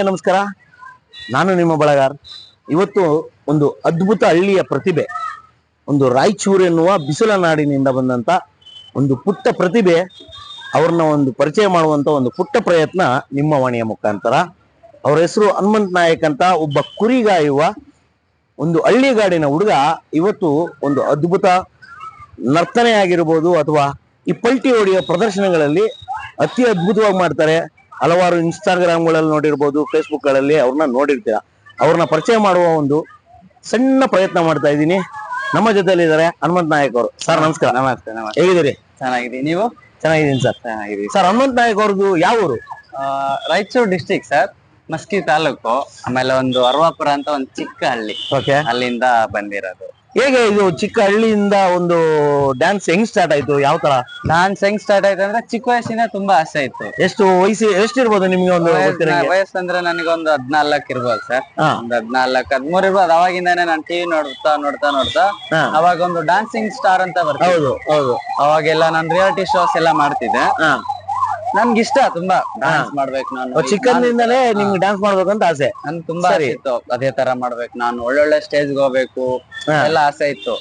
ಎಲ್ಲರಿಗೆ ನಮಸ್ಕಾರ. ನಾನು ನಿಮ್ಮ ಬಳಗಾರ್. ಇವತ್ತು ಒಂದು ಅದ್ಭುತ ಹಳ್ಳಿಯ ಪ್ರತಿಭೆ, ಒಂದು ರಾಯಚೂರು ಎನ್ನುವ ಬಿಸಿಲ ನಾಡಿನಿಂದ ಬಂದಂತ ಒಂದು ಪುಟ್ಟ ಪ್ರತಿಭೆ, ಅವ್ರನ್ನ ಒಂದು ಪರಿಚಯ ಮಾಡುವಂತ ಒಂದು ಪುಟ್ಟ ಪ್ರಯತ್ನ ನಿಮ್ಮ ವಾಣಿಯ ಮುಖಾಂತರ. ಅವರ ಹೆಸರು ಹನುಮಂತ್ ನಾಯಕ್ ಅಂತ ಒಬ್ಬ ಕುರಿಗಾಯುವ ಒಂದು ಹಳ್ಳಿಗಾಡಿನ ಹುಡುಗ. ಇವತ್ತು ಒಂದು ಅದ್ಭುತ ನರ್ತನೆ ಆಗಿರ್ಬೋದು ಅಥವಾ ಈ ಪಲ್ಟಿ ಹೊಡೆಯೋ ಪ್ರದರ್ಶನಗಳಲ್ಲಿ ಅತಿ ಅದ್ಭುತವಾಗಿ ಮಾಡ್ತಾರೆ. ಹಲವಾರು ಇನ್ಸ್ಟಾಗ್ರಾಮ್ಗಳಲ್ಲಿ ನೋಡಿರ್ಬೋದು ಫೇಸ್ಬುಕ್ಗಳಲ್ಲಿ ಅವ್ರನ್ನ ನೋಡಿರ್ತೀರ. ಅವ್ರನ್ನ ಪರಿಚಯ ಮಾಡುವ ಒಂದು ಸಣ್ಣ ಪ್ರಯತ್ನ ಮಾಡ್ತಾ ಇದ್ದೀನಿ. ನಮ್ಮ ಜೊತೆಯಲ್ಲಿ ಇದ್ದಾರೆ ಹನುಮಂತ್ ನಾಯಕ್ ಅವರು. ಸರ್ ನಮಸ್ಕಾರ. ನಮಸ್ತೆ ನಮಸ್ತೆ. ಹೇಗಿದ್ದೀರಿ? ಚೆನ್ನಾಗಿದ್ದೀನಿ ನೀವು? ಚೆನ್ನಾಗಿದ್ದೀನಿ ಸರ್. ಚೆನ್ನಾಗಿದ್ದೀನಿ ಸರ್ ಹನುಮಂತ್ ನಾಯಕ್ ಅವ್ರದ್ದು ಯಾವ ಊರು? Raichur district sir Maski taluk. ಆಮೇಲೆ ಒಂದು ಅರ್ವಾಪುರ ಅಂತ ಒಂದು ಚಿಕ್ಕ ಹಳ್ಳಿ. ಓಕೆ ಅಲ್ಲಿಂದ ಬಂದಿರೋದು. ಹೇಗೆ ಇದು ಚಿಕ್ಕ ಹಳ್ಳಿಯಿಂದ ಒಂದು ಡ್ಯಾನ್ಸ್ ಹೆಂಗ್ ಸ್ಟಾರ್ಟ್ ಆಯ್ತು? ಯಾವ ತರ? ಡ್ಯಾನ್ಸ್ ಹೆಂಗ್ ಸ್ಟಾರ್ಟ್ ಆಯ್ತು ಅಂದ್ರೆ ಚಿಕ್ಕ ವಯಸ್ಸಿನ ತುಂಬಾ ಆಸೆ ಇತ್ತು. ಎಷ್ಟು ವಯಸ್ಸು ಎಷ್ಟಿರ್ಬೋದು ನಿಮ್ಗೆ ಒಂದು ವಯಸ್ಸು ಅಂದ್ರೆ ನನಗೆ ಒಂದು ಹದ್ನಾಲ್ಕು ಇರ್ಬೋದು ಸರ್. ಹಾ. ಒಂದು ಹದ್ನಾಲ್ಕು ಹದ್ಮೂರ್ ಇರ್ಬೋದು. ಅವಾಗಿಂದಾನೆ ನಾನು ಟಿವಿ ನೋಡ್ತಾ ನೋಡ್ತಾ ನೋಡ್ತಾ ಹಾ. ಅವಾಗ ಒಂದು ಡಾನ್ಸಿಂಗ್ ಸ್ಟಾರ್ ಅಂತ ಬರ್ತದೆ ಹೌದು ಹೌದು. ಅವಾಗೆಲ್ಲ ನಾನು ರಿಯಾಲಿಟಿ ಶೋಸ್ ಎಲ್ಲ ಮಾಡ್ತಿದ್ದೆ. ಹಾ. ನನ್ಗೆ ಇಷ್ಟ ತುಂಬಾ ಡಾನ್ಸ್ ಮಾಡ್ಬೇಕು ನಾನು. ಚಿಕ್ಕಂದಿಂದಲೇ ನಿಮ್ಗೆ ಡ್ಯಾನ್ಸ್ ಅಂತ ಆಸೆ. ನನ್ ತುಂಬಾ ಆಸೆ ಇತ್ತು ಅದೇ ತರ ಮಾಡ್ಬೇಕು ನಾನು. ಒಳ್ಳೊಳ್ಳೆ ಸ್ಟೇಜ್ ಹೋಗ್ಬೇಕು. ಎಲ್ಲಾ ಆಸೆ ಇತ್ತು.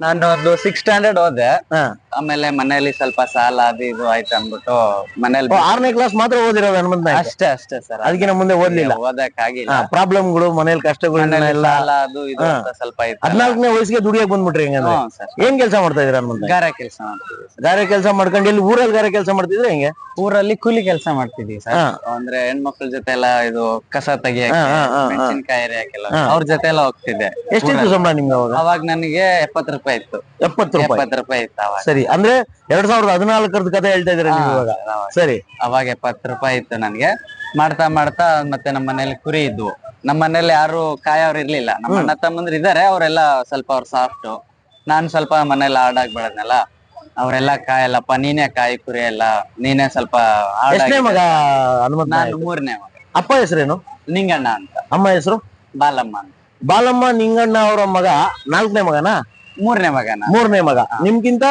ನಾನು ಒಂದು ಸಿಕ್ಸ್ ಸ್ಟ್ಯಾಂಡರ್ಡ್ ಹೋದೆ. ಆಮೇಲೆ ಮನೇಲಿ ಸ್ವಲ್ಪ ಸಾಲ ಅದು ಇದು ಆಯ್ತು ಅಂದ್ಬಿಟ್ಟು ಮನೇಲಿ ಆರನೇ ಕ್ಲಾಸ್ ಮಾತ್ರ ಓದಿರೋದು ಹನುಮಂತ ನಾಯಕ್ ಅಷ್ಟೇ ಅಷ್ಟೇ ಸರ್ ಅದಕ್ಕಿಂತ ಮುಂದೆ ಓದ್ಲಿಲ್ಲ. ಓದಕ್ ಆಗಿಲ್ಲ ಪ್ರಾಬ್ಲಮ್ಗಳು ಮನೇಲಿ ಕಷ್ಟಗಳು ಎಲ್ಲ ಸಾಲ ಅದು ಇದು ಹಾ. ಅಂತ ಸ್ವಲ್ಪ ಇತ್ತು. ಹದ್ನಾಲ್ಕನೇ ವಯಸ್ಸಿಗೆ ದುಡಿಯಕ್ ಬಂದ್ಬಿಟ್ರಿ ಹೆಂಗಂದ್ರೆ ಹ್ಮ್ ಸರ್ ಏನ್ ಕೆಲಸ ಮಾಡ್ತಾ ಇದ್ರ ಹನುಮಂತ? ನಾಯಕ್? ಗಾರೆ ಕೆಲಸ ಮಾಡ್ತೀವಿ sir. ಗಾರೆ ಕೆಲಸ ಮಾಡ್ಕೊಂಡು ಇಲ್ಲಿ ಊರಲ್ಲಿ ಗಾರೆ ಕೆಲಸ ಮಾಡ್ತಿದ್ರೆ ಹೆಂಗೆ? ಊರಲ್ಲಿ ಕೂಲಿ ಕೆಲಸ ಮಾಡ್ತಿದೀವಿ ಸರ್ ಹಾ. ಅಂದ್ರೆ ಹೆಣ್ಮಕ್ಳ ಜೊತೆ ಎಲ್ಲ ಇದು ಕಸ ತೆಗಿಯಕ್ಕೆ ಹಾ, ಹಾ, ಹಾ, ಹಾ. ಮೆಣಸಿನ್ಕಾಯಿ ಎರಿಯಕ್ಕೆಲ್ಲ ಹಾ. ಅವ್ರ ಜೊತೆ ಎಲ್ಲ ಹೋಗ್ತಿದ್ದೆ ಎಷ್ಟಿತ್ತು ಸಂಬಳ ನಿಮ್ಗೆ ಅವಾಗ? ಅವಾಗ ನನಗೆ ಎಪ್ಪತ್ ರೂಪಾಯಿ ಇತ್ತು. ಎಪ್ಪತ್ತು ರೂಪಾಯಿ. ಎಪ್ಪತ್ ರೂಪಾಯಿ ಇತ್ತು ಅವಾಗ. ಸರಿ ಅಂದ್ರೆ ಎರಡ್ ಸಾವಿರದ ಹದಿನಾಲ್ಕರದ ಕತೆ ಹೇಳ್ತಾ ಇದ್ರೆ ನೀವು ಇವಾಗ? ಸರಿ. ಅವಾಗ ಎಪ್ಪತ್ತು ರೂಪಾಯಿ ಇತ್ತು ನನ್ಗೆ. ಮಾಡ್ತಾ ಮಾಡ್ತಾ ಮತ್ತೆ ನಮ್ಮ ಮನೇಲಿ ಕುರಿ ಇದ್ವು. ನಮ್ಮ ಮನೇಲಿ ಯಾರು ಕಾಯೋರು ಇರ್ಲಿಲ್ಲ. ನಮ್ಮ ಅಣ್ಣ ತಮ್ಮಂದ್ರು ಇದಾರೆ ಅವರೆಲ್ಲ ಸ್ವಲ್ಪ ಅವ್ರ ಸಾಫ್ಟ್ ನಾನ್ ಸ್ವಲ್ಪ ಮನೇಲಿ ಆಡಾಗ್ ಬೆಳೆದ್ನಲ್ಲ ಅವರೆಲ್ಲ ಕಾಯಲ್ಲಪ್ಪ ನೀನೇ ಕಾಯಿ ಕುರಿ ಎಲ್ಲ. ನೀನೇ ಸ್ವಲ್ಪ ಎಷ್ಟನೇ ಮಗ ಹನುಮಂತ ನಾನು ನಾಯಕ್ ಮೂರನೇ ಮಗ. ಅಪ್ಪ ಹೆಸರೇನು? ನಿಂಗಣ್ಣ ಅಂತ. ಅಮ್ಮ ಹೆಸರು? ಬಾಲಮ್ಮ ಅಂತ. ಬಾಲಮ್ಮ ನಿಂಗಣ್ಣ ಅವರ ಮಗ ನಾಲ್ಕನೇ ಮಗನಾ? ಮೂರನೇ ಮಗನ? ಮೂರನೇ ಮಗ. ನಿಮ್ಗಿಂತ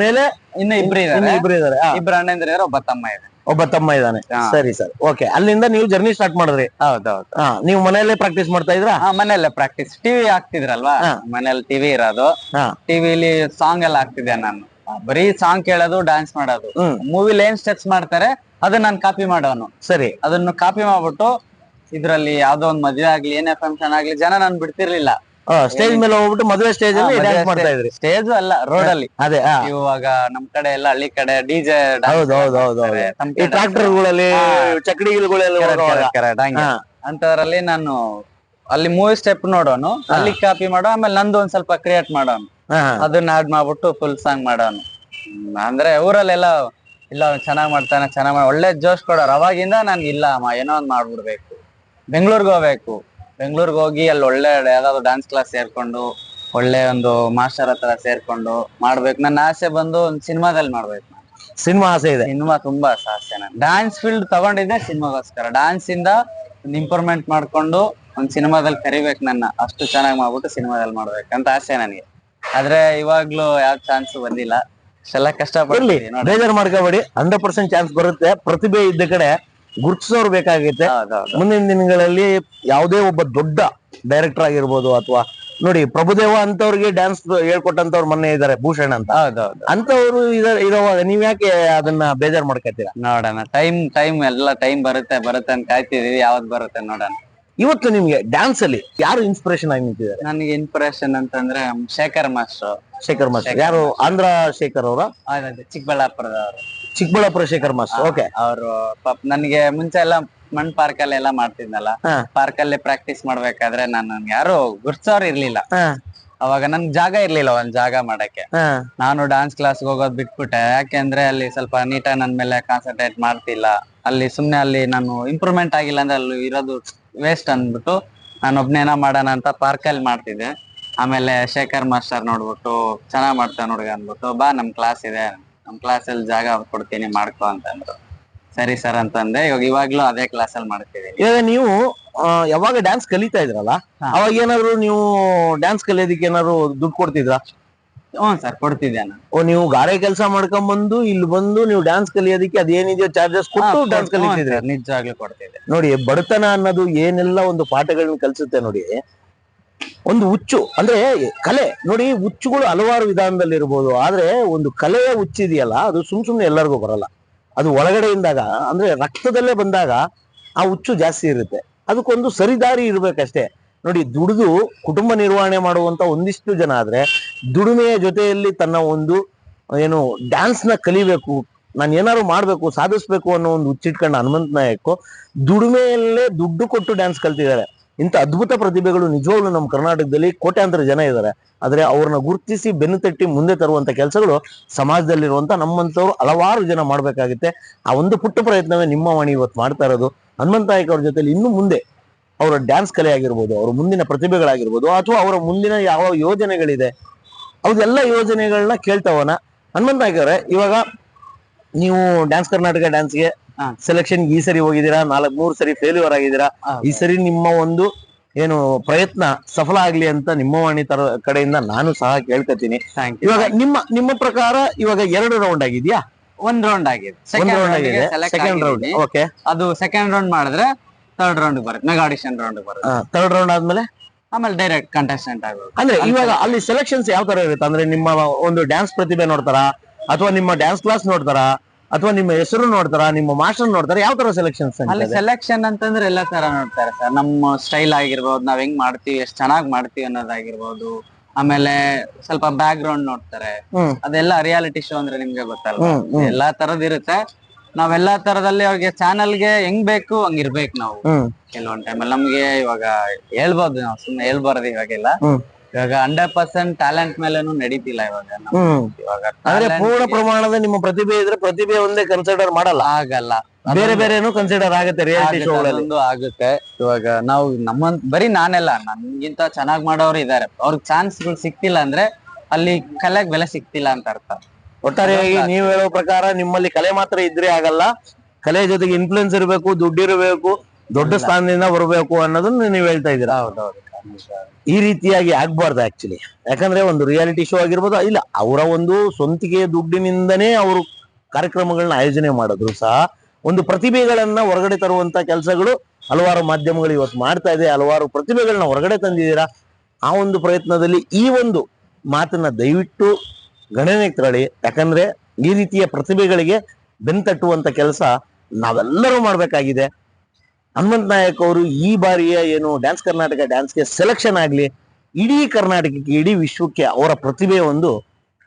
ಮೇಲೆ ಇನ್ನ ಇಬ್ರು ಇದಾರೆ? ಇಬ್ರು ಇದಾರೆ. ಇಬ್ರು ಇಬ್ರು ಅಣ್ಣಂದಿರ ಒಬ್ಬ ತಮ್ಮ ಇದೆ. ಒಬ್ಬ ತಮ್ಮ ಇದ್ದಾನೆ. ಹಾ. ಸರಿ ಸರ್. ಓಕೆ ಅಲ್ಲಿಂದ ನೀವು ಜರ್ನಿ ಸ್ಟಾರ್ಟ್ ಮಾಡಿದ್ರಿ? ಹೌದೌದು ನೀವು ಮನೆಯಲ್ಲೇ ಪ್ರಾಕ್ಟೀಸ್ ಮಾಡ್ತಾ ಇದ್ರ? ಮನೆಯಲ್ಲೇ ಪ್ರಾಕ್ಟೀಸ್ ಟಿವಿ ಹಾಕ್ತಿದ್ರಲ್ವಾ? ಮನೆಯಲ್ಲಿ ಮನೇಲಿ ಟಿವಿ ಇರೋದು. ಟಿವಿಲಿ ಸಾಂಗ್ ಎಲ್ಲ ಹಾಕ್ತಿದ್ದೆ ನಾನು. ಬರೀ ಸಾಂಗ್ ಕೇಳೋದು ಡ್ಯಾನ್ಸ್ ಮಾಡೋದು. ಮೂವಿಲಿ ಏನ್ ಸ್ಟೆಪ್ಸ್ ಮಾಡ್ತಾರೆ ಅದನ್ನ ನಾನು ಕಾಪಿ ಮಾಡೋನು. ಸರಿ. ಅದನ್ನು ಕಾಪಿ ಮಾಡ್ಬಿಟ್ಟು ಇದ್ರಲ್ಲಿ ಯಾವ್ದೋ ಒಂದ್ ಮದ್ವೆ ಆಗ್ಲಿ ಏನೇ ಫಂಕ್ಷನ್ ಆಗ್ಲಿ ಜನ ನಾನು ಬಿಡ್ತಿರ್ಲಿಲ್ಲ. ಸ್ಟೇಜ್ ಮೇಲೆ ಹೋಗ್ಬಿಟ್ಟು ಮದುವೆ ಸ್ಟೇಜ್ ಅಲ್ಲಿ ಡ್ಯಾನ್ಸ್ ಮಾಡ್ತಾ ಇದ್ರಿ. ಸ್ಟೇಜ್ ಅಲ್ಲ ರೋಡ್ ಅಲ್ಲಿ. ಅದೇ ಇವಾಗ ನಮ್ ಕಡೆ ಎಲ್ಲ ಹಳ್ಳಿ ಕಡೆ ಡಿಜೆ ಹೌದು ಹೌದು ಹೌದು ಈ ಟ್ರಾಕ್ಟರ್ಗಳಲ್ಲಿ ಅಂತದ್ರಲ್ಲಿ ನಾನು ಅಲ್ಲಿ ಮೂವಿ ಸ್ಟೆಪ್ ನೋಡೋನು ಅಲ್ಲಿ ಕಾಪಿ ಮಾಡೋ ಆಮೇಲೆ ನಂದು ಒಂದ್ ಸ್ವಲ್ಪ ಕ್ರಿಯೇಟ್ ಮಾಡೋನು. ಅದನ್ನ ಆಡ್ ಮಾಡ್ಬಿಟ್ಟು ಫುಲ್ ಸಾಂಗ್ ಮಾಡೋನು. ಅಂದ್ರೆ ಊರಲ್ಲೆಲ್ಲ ಇಲ್ಲ ಚೆನ್ನಾಗ್ ಮಾಡ್ತಾನೆ ಚೆನ್ನಾಗ್ ಒಳ್ಳೆ ಜೋಶ್ ಕೊಡೋರು. ಅವಾಗಿಂದ ನನ್ಗೆ ಇಲ್ಲ ಅಮ್ಮ ಏನೋ ಒಂದ್ ಮಾಡ್ಬಿಡ್ಬೇಕು. ಬೆಂಗಳೂರಿಗೆ ಹೋಗ್ಬೇಕು. ಬೆಂಗಳೂರಿಗೆ ಹೋಗಿ ಅಲ್ಲಿ ಒಳ್ಳೆ ಯಾವ್ದಾದ್ರು ಡಾನ್ಸ್ ಕ್ಲಾಸ್ ಸೇರ್ಕೊಂಡು ಒಳ್ಳೆ ಒಂದು ಮಾಸ್ಟರ್ ಹತ್ರ ಸೇರ್ಕೊಂಡು ಮಾಡ್ಬೇಕು. ನನ್ನ ಆಸೆ ಬಂದು ಒಂದು ಸಿನಿಮಾದಲ್ಲಿ ಮಾಡ್ಬೇಕು ಸಿನಿಮಾ ಆಸೆ ಇದೆ? ಸಿನಿಮಾ ತುಂಬಾ ಆಸೆ ನಾನು ಡಾನ್ಸ್ ಫೀಲ್ಡ್ ತಗೊಂಡಿದ್ದೆ ಸಿನಿಮಾಗೋಸ್ಕರ. ಡಾನ್ಸ್ ಇಂದ ಒಂದು ಇಂಪ್ರೂವ್ಮೆಂಟ್ ಮಾಡ್ಕೊಂಡು ಒಂದ್ ಸಿನಿಮಾದಲ್ಲಿ ಕರಿಬೇಕು ನನ್ನ. ಅಷ್ಟು ಚೆನ್ನಾಗಿ ಮಾಡ್ಬಿಟ್ಟು ಸಿನಿಮಾದಲ್ಲಿ ಮಾಡ್ಬೇಕಂತ ಆಸೆ ನನಗೆ. ಆದ್ರೆ ಇವಾಗ್ಲೂ ಯಾವ ಚಾನ್ಸ್ ಬಂದಿಲ್ಲ. ಅಷ್ಟೆಲ್ಲ ಕಷ್ಟ ಬೇಜಾರು ಮಾಡ್ಕೋಬೇಡಿ. ಹಂಡ್ರೆಡ್ ಪರ್ಸೆಂಟ್ ಚಾನ್ಸ್ ಬರುತ್ತೆ. ಪ್ರತಿಭೆ ಇದ್ದ ಕಡೆ ಗುರ್ತಿಸೋರು ಬೇಕಾಗುತ್ತೆ ಮುಂದಿನ ದಿನಗಳಲ್ಲಿ ಯಾವುದೇ ಒಬ್ಬ ದೊಡ್ಡ ಡೈರೆಕ್ಟರ್ ಆಗಿರ್ಬೋದು ಅಥವಾ ನೋಡಿ ಪ್ರಭುದೇವ ಅಂತವ್ರಿಗೆ ಡ್ಯಾನ್ಸ್ ಹೇಳ್ಕೊಟ್ಟಂತವ್ರು ಮೊನ್ನೆ ಇದಾರೆ ಭೂಷಣ್ ಅಂತ. ಅಂತವ್ರು ಇರೋವಾಗ ನೀವ್ ಯಾಕೆ ಅದನ್ನ ಬೇಜಾರ್ ಮಾಡ್ಕೊತೀರಾ? ನೋಡೋಣ ಟೈಮ್ ಟೈಮ್ ಎಲ್ಲ ಟೈಮ್ ಬರುತ್ತೆ ಬರುತ್ತೆ ಅಂತ ಕಾಯ್ತಿದೀವಿ ಯಾವತ್ ಬರುತ್ತೆ ನೋಡೋಣ. ಇವತ್ತು ನಿಮ್ಗೆ ಡ್ಯಾನ್ಸ್ ಅಲ್ಲಿ ಯಾರು ಇನ್ಸ್ಪಿರೇಷನ್ ಆಗಿ ನಿಂತಿದ್ದಾರೆ? ನನಗೆ ಇನ್ಸ್ಪಿರೇಷನ್ ಅಂತಂದ್ರೆ ಶೇಖರ್ ಮಾಸ್ಟರ್. ಶೇಖರ್ ಮಾಸ್ಟರ್. ಯಾರು ಆಂಧ್ರ ಶೇಖರ್ ಅವರ? ಚಿಕ್ಕಬಳ್ಳಾಪುರದವರು. ಚಿಕ್ಕಬಳ್ಳಾಪುರ ಶೇಖರ್ ಮಾಸ್ಟರ್. ಓಕೆ ಅವರು ಪಾಪ ನನಗೆ ಮುಂಚೆ ಎಲ್ಲ ಮಣ್ ಪಾರ್ಕ್ ಅಲ್ಲಿ ಎಲ್ಲ ಮಾಡ್ತಿದ್ನಲ್ಲ ಹಾ. ಪಾರ್ಕ್ ಅಲ್ಲಿ ಪ್ರಾಕ್ಟೀಸ್ ಮಾಡ್ಬೇಕಾದ್ರೆ ನಾನು ಯಾರು ಗುರ್ಸೋರ್ ಇರ್ಲಿಲ್ಲ. ಅವಾಗ ನನ್ ಜಾಗ ಇರ್ಲಿಲ್ಲ ಒಂದ್ ಜಾಗ ಮಾಡಕ್ಕೆ. ನಾನು ಡಾನ್ಸ್ ಕ್ಲಾಸ್ ಹೋಗೋದ್ ಬಿಟ್ಬಿಟ್ಟೆ ಯಾಕೆಂದ್ರೆ ಅಲ್ಲಿ ಸ್ವಲ್ಪ ನೀಟಾಗಿ ನನ್ ಮೇಲೆ ಕಾನ್ಸಂಟ್ರೇಟ್ ಮಾಡ್ತಿಲ್ಲ. ಅಲ್ಲಿ ಸುಮ್ನೆ ಅಲ್ಲಿ ನಾನು ಇಂಪ್ರೂವ್ಮೆಂಟ್ ಆಗಿಲ್ಲ ಅಂದ್ರೆ ಅಲ್ಲಿ ಇರೋದು ವೇಸ್ಟ್ ಅಂದ್ಬಿಟ್ಟು ನಾನು ಒಬ್ನೇನ ಮಾಡೋಣ ಅಂತ ಪಾರ್ಕ್ ಅಲ್ಲಿ ಮಾಡ್ತಿದ್ದೆ. ಆಮೇಲೆ ಶೇಖರ್ ಮಾಸ್ಟರ್ ನೋಡ್ಬಿಟ್ಟು ಚೆನ್ನಾಗ್ ಮಾಡ್ತಾನ ಹುಡುಗ ಅಂದ್ಬಿಟ್ಟು ಬಾ ನಮ್ ಕ್ಲಾಸ್ ಇದೆ ನಮ್ ಕ್ಲಾಸ್ ಅಲ್ಲಿ ಜಾಗ ಕೊಡ್ತೀನಿ ಮಾಡ್ಕೋ ಅಂತಂದ್ರು. ಸರಿ ಸರ್ ಅಂತಂದೆ ಇವಾಗ ಇವಾಗ್ಲೂ ಅದೇ ಕ್ಲಾಸ್ ಅಲ್ಲಿ ಮಾಡ್ತಿದ್ದೀನಿ. ಇವಾಗ ನೀವು ಆ, ಯಾವಾಗ ಡ್ಯಾನ್ಸ್ ಕಲಿತಾ ಇದ್ರಲ್ಲ ಅವಾಗ ಏನಾದ್ರು ನೀವು ಡ್ಯಾನ್ಸ್ ಕಲಿಯೋದಕ್ಕೆ ಏನಾದ್ರು ದುಡ್ಡು ಕೊಡ್ತಿದ್ರಾ? ಹ್ಞೂ ಸರ್ ಕೊಡ್ತಿದ್ದೆ ನಾನು. ಓ ನೀವು ಗಾರೆ ಕೆಲಸ ಮಾಡ್ಕೊಂಡ್ ಬಂದು ಇಲ್ಲಿ ಬಂದು ನೀವು ಡ್ಯಾನ್ಸ್ ಕಲಿಯೋದಕ್ಕೆ ಅದೇನಿದೆಯೋ ಚಾರ್ಜಸ್ ಕೊಟ್ಟು ಹಾ, ಡ್ಯಾನ್ಸ್ ಹ್ಞೂ ಕಲಿತಿದ್ರಿ. sir, ನಿಜವಾಗ್ಲೂ ಕೊಡ್ತಿದ್ದೆ. ನೋಡಿ ಬಡತನ ಅನ್ನೋದು ಏನೆಲ್ಲ ಒಂದು ಪಾಠಗಳನ್ನ ಕಲಿಸುತ್ತೆ ನೋಡಿ. ಒಂದು ಹುಚ್ಚು, ಅಂದ್ರೆ ಕಲೆ. ನೋಡಿ, ಹುಚ್ಚುಗಳು ಹಲವಾರು ವಿಧಾನದಲ್ಲಿ ಇರ್ಬೋದು ಆದ್ರೆ ಒಂದು ಕಲೆಯ ಹುಚ್ಚಿದೆಯಲ್ಲ, ಅದು ಸುಮ್ ಸುಮ್ನೆ ಎಲ್ಲರಿಗೂ ಬರಲ್ಲ. ಅದು ಒಳಗಡೆಯಿಂದಾಗ ಅಂದ್ರೆ ರಕ್ತದಲ್ಲೇ ಬಂದಾಗ ಆ ಹುಚ್ಚು ಜಾಸ್ತಿ ಇರುತ್ತೆ. ಅದಕ್ಕೊಂದು ಸರಿದಾರಿ ಇರ್ಬೇಕಷ್ಟೇ. ನೋಡಿ, ದುಡಿದು ಕುಟುಂಬ ನಿರ್ವಹಣೆ ಮಾಡುವಂತ ಒಂದಿಷ್ಟು ಜನ ಆದ್ರೆ, ದುಡಿಮೆಯ ಜೊತೆಯಲ್ಲಿ ತನ್ನ ಒಂದು, ಏನು ಡ್ಯಾನ್ಸ್ನ ಕಲಿಬೇಕು. ನಾನು ಏನಾದ್ರು ಮಾಡ್ಬೇಕು, ಸಾಧಿಸ್ಬೇಕು ಅನ್ನೋ ಒಂದು ಹುಚ್ಚಿಟ್ಕೊಂಡ ಹನುಮಂತ ನಾಯಕ್ ದುಡಿಮೆಯಲ್ಲೇ ದುಡ್ಡು ಕೊಟ್ಟು ಡ್ಯಾನ್ಸ್ ಕಲ್ತಿದ್ದಾರೆ. ಇಂಥ ಅದ್ಭುತ ಪ್ರತಿಭೆಗಳು ನಿಜವಾಗ್ಲೂ ನಮ್ಮ ಕರ್ನಾಟಕದಲ್ಲಿ ಕೋಟ್ಯಾಂತರ ಜನ ಇದ್ದಾರೆ. ಆದರೆ ಅವ್ರನ್ನ ಗುರುತಿಸಿ ಬೆನ್ನು ತಟ್ಟಿ ಮುಂದೆ ತರುವಂತ ಕೆಲಸಗಳು ಸಮಾಜದಲ್ಲಿರುವಂಥ ನಮ್ಮಂಥವ್ರು ಹಲವಾರು ಜನ ಮಾಡಬೇಕಾಗುತ್ತೆ. ಆ ಒಂದು ಪುಟ್ಟ ಪ್ರಯತ್ನವೇ ನಿಮ್ಮ ವಾಣಿ ಇವತ್ತು ಮಾಡ್ತಾ ಇರೋದು. ಹನುಮಂತ ನಾಯಕ್ ಅವ್ರ ಜೊತೆಲಿ ಇನ್ನು ಮುಂದೆ ಅವರ ಡ್ಯಾನ್ಸ್ ಕಲೆ ಆಗಿರ್ಬೋದು, ಅವರ ಮುಂದಿನ ಪ್ರತಿಭೆಗಳಾಗಿರ್ಬೋದು, ಅಥವಾ ಅವರ ಮುಂದಿನ ಯಾವ ಯೋಜನೆಗಳಿದೆ ಅವ್ರದೆಲ್ಲ ಯೋಜನೆಗಳನ್ನ ಕೇಳ್ತಾವನ ಹನುಮಂತ ನಾಯಕ್ ಅವರೇ. ಇವಾಗ ನೀವು ಡ್ಯಾನ್ಸ್ ಕರ್ನಾಟಕ ಡ್ಯಾನ್ಸ್ಗೆ. ಸೆಲೆಕ್ಷನ್ ಈ ಸರಿ ಹೋಗಿದ್ದೀರಾ? ನಾಲ್ಕ್ ಮೂರು ಸರಿ ಫೇಲ್ಯೂರ್ ಆಗಿದ್ದೀರಾ? ಈ ಸರಿ ನಿಮ್ಮ ಒಂದು ಏನು ಪ್ರಯತ್ನ ಸಫಲ ಆಗ್ಲಿ ಅಂತ ನಿಮ್ಮ ವಾಣಿ ತರ ಕಡೆಯಿಂದ ನಾನು ಸಹ ಕೇಳ್ಕೊತೀನಿ. ಇವಾಗ ನಿಮ್ಮ ನಿಮ್ಮ ಪ್ರಕಾರ ಇವಾಗ ಎರಡು ರೌಂಡ್ ಆಗಿದ್ಯಾ? ಒಂದ್ ರೌಂಡ್ ಆಗಿದೆ. ಸೆಕೆಂಡ್ ರೌಂಡ್ ರೌಂಡ್ ಆಗಿದೆ. ಸೆಕೆಂಡ್ ರೌಂಡ್ ಓಕೆ ಅದು ಸೆಕೆಂಡ್ ರೌಂಡ್ ಮಾಡಿದ್ರೆ ಥರ್ಡ್ ರೌಂಡ್ ಬರುತ್ತೆ. ಮೆಗಾ ಆಡಿಷನ್ ರೌಂಡ್ ಬರುತ್ತೆ. ಥರ್ಡ್ ರೌಂಡ್ ಆದ್ಮೇಲೆ? ಆಮೇಲೆ ಡೈರೆಕ್ಟ್ ಕಂಟೆಸ್ಟೆಂಟ್ ಆಗೋದು. ಅಂದ್ರೆ ಇವಾಗ ಅಲ್ಲಿ ಸೆಲೆಕ್ಷನ್ಸ್ ಯಾವ ತರ ಇರುತ್ತೆ? ಅಂದ್ರೆ ನಿಮ್ಮ ಒಂದು ಡ್ಯಾನ್ಸ್ ಪ್ರತಿಭೆ ನೋಡ್ತಾರಾ? ಅಥವಾ ನಿಮ್ಮ ಡ್ಯಾನ್ಸ್ ಕ್ಲಾಸ್ ನೋಡ್ತಾರಾ? ಅಥವಾ ನಿಮ್ಮ ಹೆಸರು ನೋಡ್ತಾರ ನಿಮ್ಮ ಮಾಸ್ಟರ್ ನೋಡ್ತಾರ ಯಾವ ತರ ಸೆಲೆಕ್ಷನ್ಸ್ ಅಲ್ಲಿ ಸೆಲೆಕ್ಷನ್ ಅಂತಂದ್ರೆ ಎಲ್ಲಾ ತರ ನೋಡ್ತಾರೆ ಸರ್. ನಮ್ಮ ಸ್ಟೈಲ್ ಆಗಿರ್ಬೋದು ನಾವ್ ಹೆಂಗ್ ಮಾಡ್ತೀವಿ ಎಷ್ಟ್ ಚೆನ್ನಾಗ್ ಮಾಡ್ತೀವಿ ಅನ್ನೋದಾಗಿರ್ಬೋದು. ಆಮೇಲೆ ಸ್ವಲ್ಪ ಬ್ಯಾಕ್ ಗ್ರೌಂಡ್ ನೋಡ್ತಾರೆ ಅದೆಲ್ಲ ರಿಯಾಲಿಟಿ ಶೋ ಅಂದ್ರೆ ನಿಮ್ಗೆ ಗೊತ್ತಲ್ಲ ಎಲ್ಲಾ ತರದ್ ಇರುತ್ತೆ. ನಾವೆಲ್ಲಾ ತರದಲ್ಲಿ ಅವ್ರಿಗೆ ಚಾನಲ್ಗೆ ಹೆಂಗ್ ಬೇಕು ಹಂಗ್ ಇರ್ಬೇಕು ನಾವು. ಕೆಲವೊಂದ್ ಟೈಮಲ್ಲಿ ನಮ್ಗೆ ಇವಾಗ ಹೇಳ್ಬೋದು ನಾವು ಸುಮ್ನೆ ಹೇಳ್ಬಾರ್ದು ಇವಾಗೆಲ್ಲ. ಇವಾಗ ಹಂಡ್ರೆಡ್ ಪರ್ಸೆಂಟ್ ಟ್ಯಾಲೆಂಟ್ ಮೇಲೆನೂ ನಡೀತಿಲ್ಲ ಇವಾಗ ನಮ್ಗೆ. ಹ್ಮ್. ಇವಾಗ ಅಂದ್ರೆ talent ಪೂರ್ಣ ಪ್ರಮಾಣದ ನಿಮ್ಮ ಪ್ರತಿಭೆ ಇದ್ರೆ ಪ್ರತಿಭೆ ಒಂದೇ ಕನ್ಸಿಡರ್ ಮಾಡಲ್ಲ. ಆಗಲ್ಲ. ಬೇರೆ ಬೇರೆನೂ ಕನ್ಸಿಡರ್ ಆಗುತ್ತೆ ರಿಯಾಲಿಟಿ ಆಗುತ್ತೆ, ಶೋಗಳಲ್ಲಿ ಅದೊಂದು ಆಗುತ್ತೆ. ಇವಾಗ ನಾವು ನಮ್ಮ ಬರೀ ನಾನೆಲ್ಲ ನನ್ಗಿಂತ ಚೆನ್ನಾಗ್ ಮಾಡೋರು ಇದಾರೆ. ಅವ್ರಿಗೆ ಚಾನ್ಸ್ ಸಿಕ್ತಿಲ್ಲ ಅಂದ್ರೆ ಅಲ್ಲಿ ಕಲೆಗ್ ಬೆಲೆ ಸಿಕ್ತಿಲ್ಲ ಅಂತ ಅರ್ಥ. ಒಟ್ಟಾರೆಯಾಗಿ ನೀವು ಹೇಳೋ ಪ್ರಕಾರ ನಿಮ್ಮಲ್ಲಿ ಕಲೆ ಮಾತ್ರ ಇದ್ರೆ ಆಗಲ್ಲ. ಕಲೆ ಜೊತೆಗೆ ಇನ್ಫ್ಲುಯೆನ್ಸ್ ಇರಬೇಕು ದುಡ್ಡಿರಬೇಕು ದೊಡ್ಡ ಸ್ಥಾನದಿಂದ ಬರಬೇಕು ಅನ್ನೋದನ್ನ ನೀವು ಹೇಳ್ತಾ ಇದ್ದೀರಾ? ಹೌದೌದು. ಈ ರೀತಿಯಾಗಿ ಆಗ್ಬಾರ್ದು ಆಕ್ಚುಲಿ ಯಾಕಂದ್ರೆ ಒಂದು ರಿಯಾಲಿಟಿ ಶೋ ಆಗಿರ್ಬೋದು, ಇಲ್ಲ, ಅವರ ಒಂದು ಸ್ವಂತಿಗೆ ದುಡ್ಡಿನಿಂದನೇ ಅವರು ಕಾರ್ಯಕ್ರಮಗಳನ್ನ ಆಯೋಜನೆ ಮಾಡಿದ್ರು ಸಹ, ಒಂದು ಪ್ರತಿಭೆಗಳನ್ನ ಹೊರಗಡೆ ತರುವಂತ ಕೆಲಸಗಳು ಹಲವಾರು ಮಾಧ್ಯಮಗಳು ಇವತ್ತು ಮಾಡ್ತಾ ಇದೆ, ಹಲವಾರು ಪ್ರತಿಭೆಗಳನ್ನ ಹೊರಗಡೆ ತಂದಿದ್ದೀರಾ? ಆ ಒಂದು ಪ್ರಯತ್ನದಲ್ಲಿ ಈ ಒಂದು ಮಾತನ್ನ ದಯವಿಟ್ಟು ಗಣನೆಗೆ ತಗೊಳ್ಳಿ ಯಾಕಂದ್ರೆ ಈ ರೀತಿಯ ಪ್ರತಿಭೆಗಳಿಗೆ ಬೆನ್ತಟ್ಟುವಂತ ಕೆಲಸ ನಾವೆಲ್ಲರೂ ಮಾಡ್ಬೇಕಾಗಿದೆ. ಹನುಮಂತ ನಾಯಕ್ ಅವರು ಈ ಬಾರಿಯ ಏನು ಡ್ಯಾನ್ಸ್ ಕರ್ನಾಟಕ ಡ್ಯಾನ್ಸ್ಗೆ ಸೆಲೆಕ್ಷನ್ ಆಗಲಿ ಇಡೀ ಕರ್ನಾಟಕಕ್ಕೆ ಇಡೀ ವಿಶ್ವಕ್ಕೆ ಅವರ ಪ್ರತಿಭೆ ಒಂದು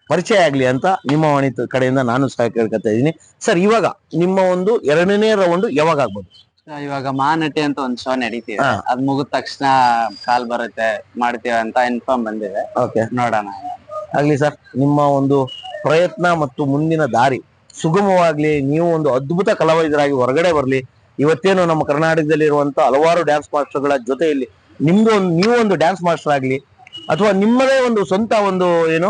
ಪರಿಚಯ ಆಗಲಿ ಅಂತ ನಿಮ್ಮ ವಾಣಿ ಕಡೆಯಿಂದ ನಾನು ಸಹ ಕೇಳ್ಕೊತಾ ಇದ್ದೀನಿ. ಸರ್ ಇವಾಗ ನಿಮ್ಮ ಒಂದು ಎರಡನೇ ರೌಂಡ್ ಯಾವಾಗ ಆಗ್ಬೋದು? ಇವಾಗ ಮಹಾನಟಿ ಅಂತ ಒಂದ್ ಶೋ ನಡೀತಿದೆ. ಹಾ. ಅದ್ ಮುಗಿದ ತಕ್ಷಣ ಕಾಲ್ ಬರುತ್ತೆ ಮಾಡ್ತೀವಿ ಅಂತ ಇನ್ಫಾರ್ಮ್ ಬಂದಿದೆ. ಓಕೆ. ನೋಡೋಣ. ಆಗ್ಲಿ ಸರ್ ನಿಮ್ಮ ಒಂದು ಪ್ರಯತ್ನ ಮತ್ತು ಮುಂದಿನ ದಾರಿ ಸುಗಮವಾಗ್ಲಿ ನೀವು ಒಂದು ಅದ್ಭುತ ಕಲಾವಿದರಾಗಿ ಹೊರಗಡೆ ಬರ್ಲಿ ಇವತ್ತೇನು ನಮ್ಮ ಕರ್ನಾಟಕದಲ್ಲಿ ಇರುವಂತ ಹಲವಾರು ಡ್ಯಾನ್ಸ್ ಮಾಸ್ಟರ್ಗಳ ಜೊತೆಯಲ್ಲಿ ನಿಮ್ದು ಒಂದು ನೀವು ಒಂದು ಡ್ಯಾನ್ಸ್ ಮಾಸ್ಟರ್ ಆಗ್ಲಿ ಅಥವಾ ನಿಮ್ಮದೇ ಒಂದು ಸ್ವಂತ ಒಂದು ಏನು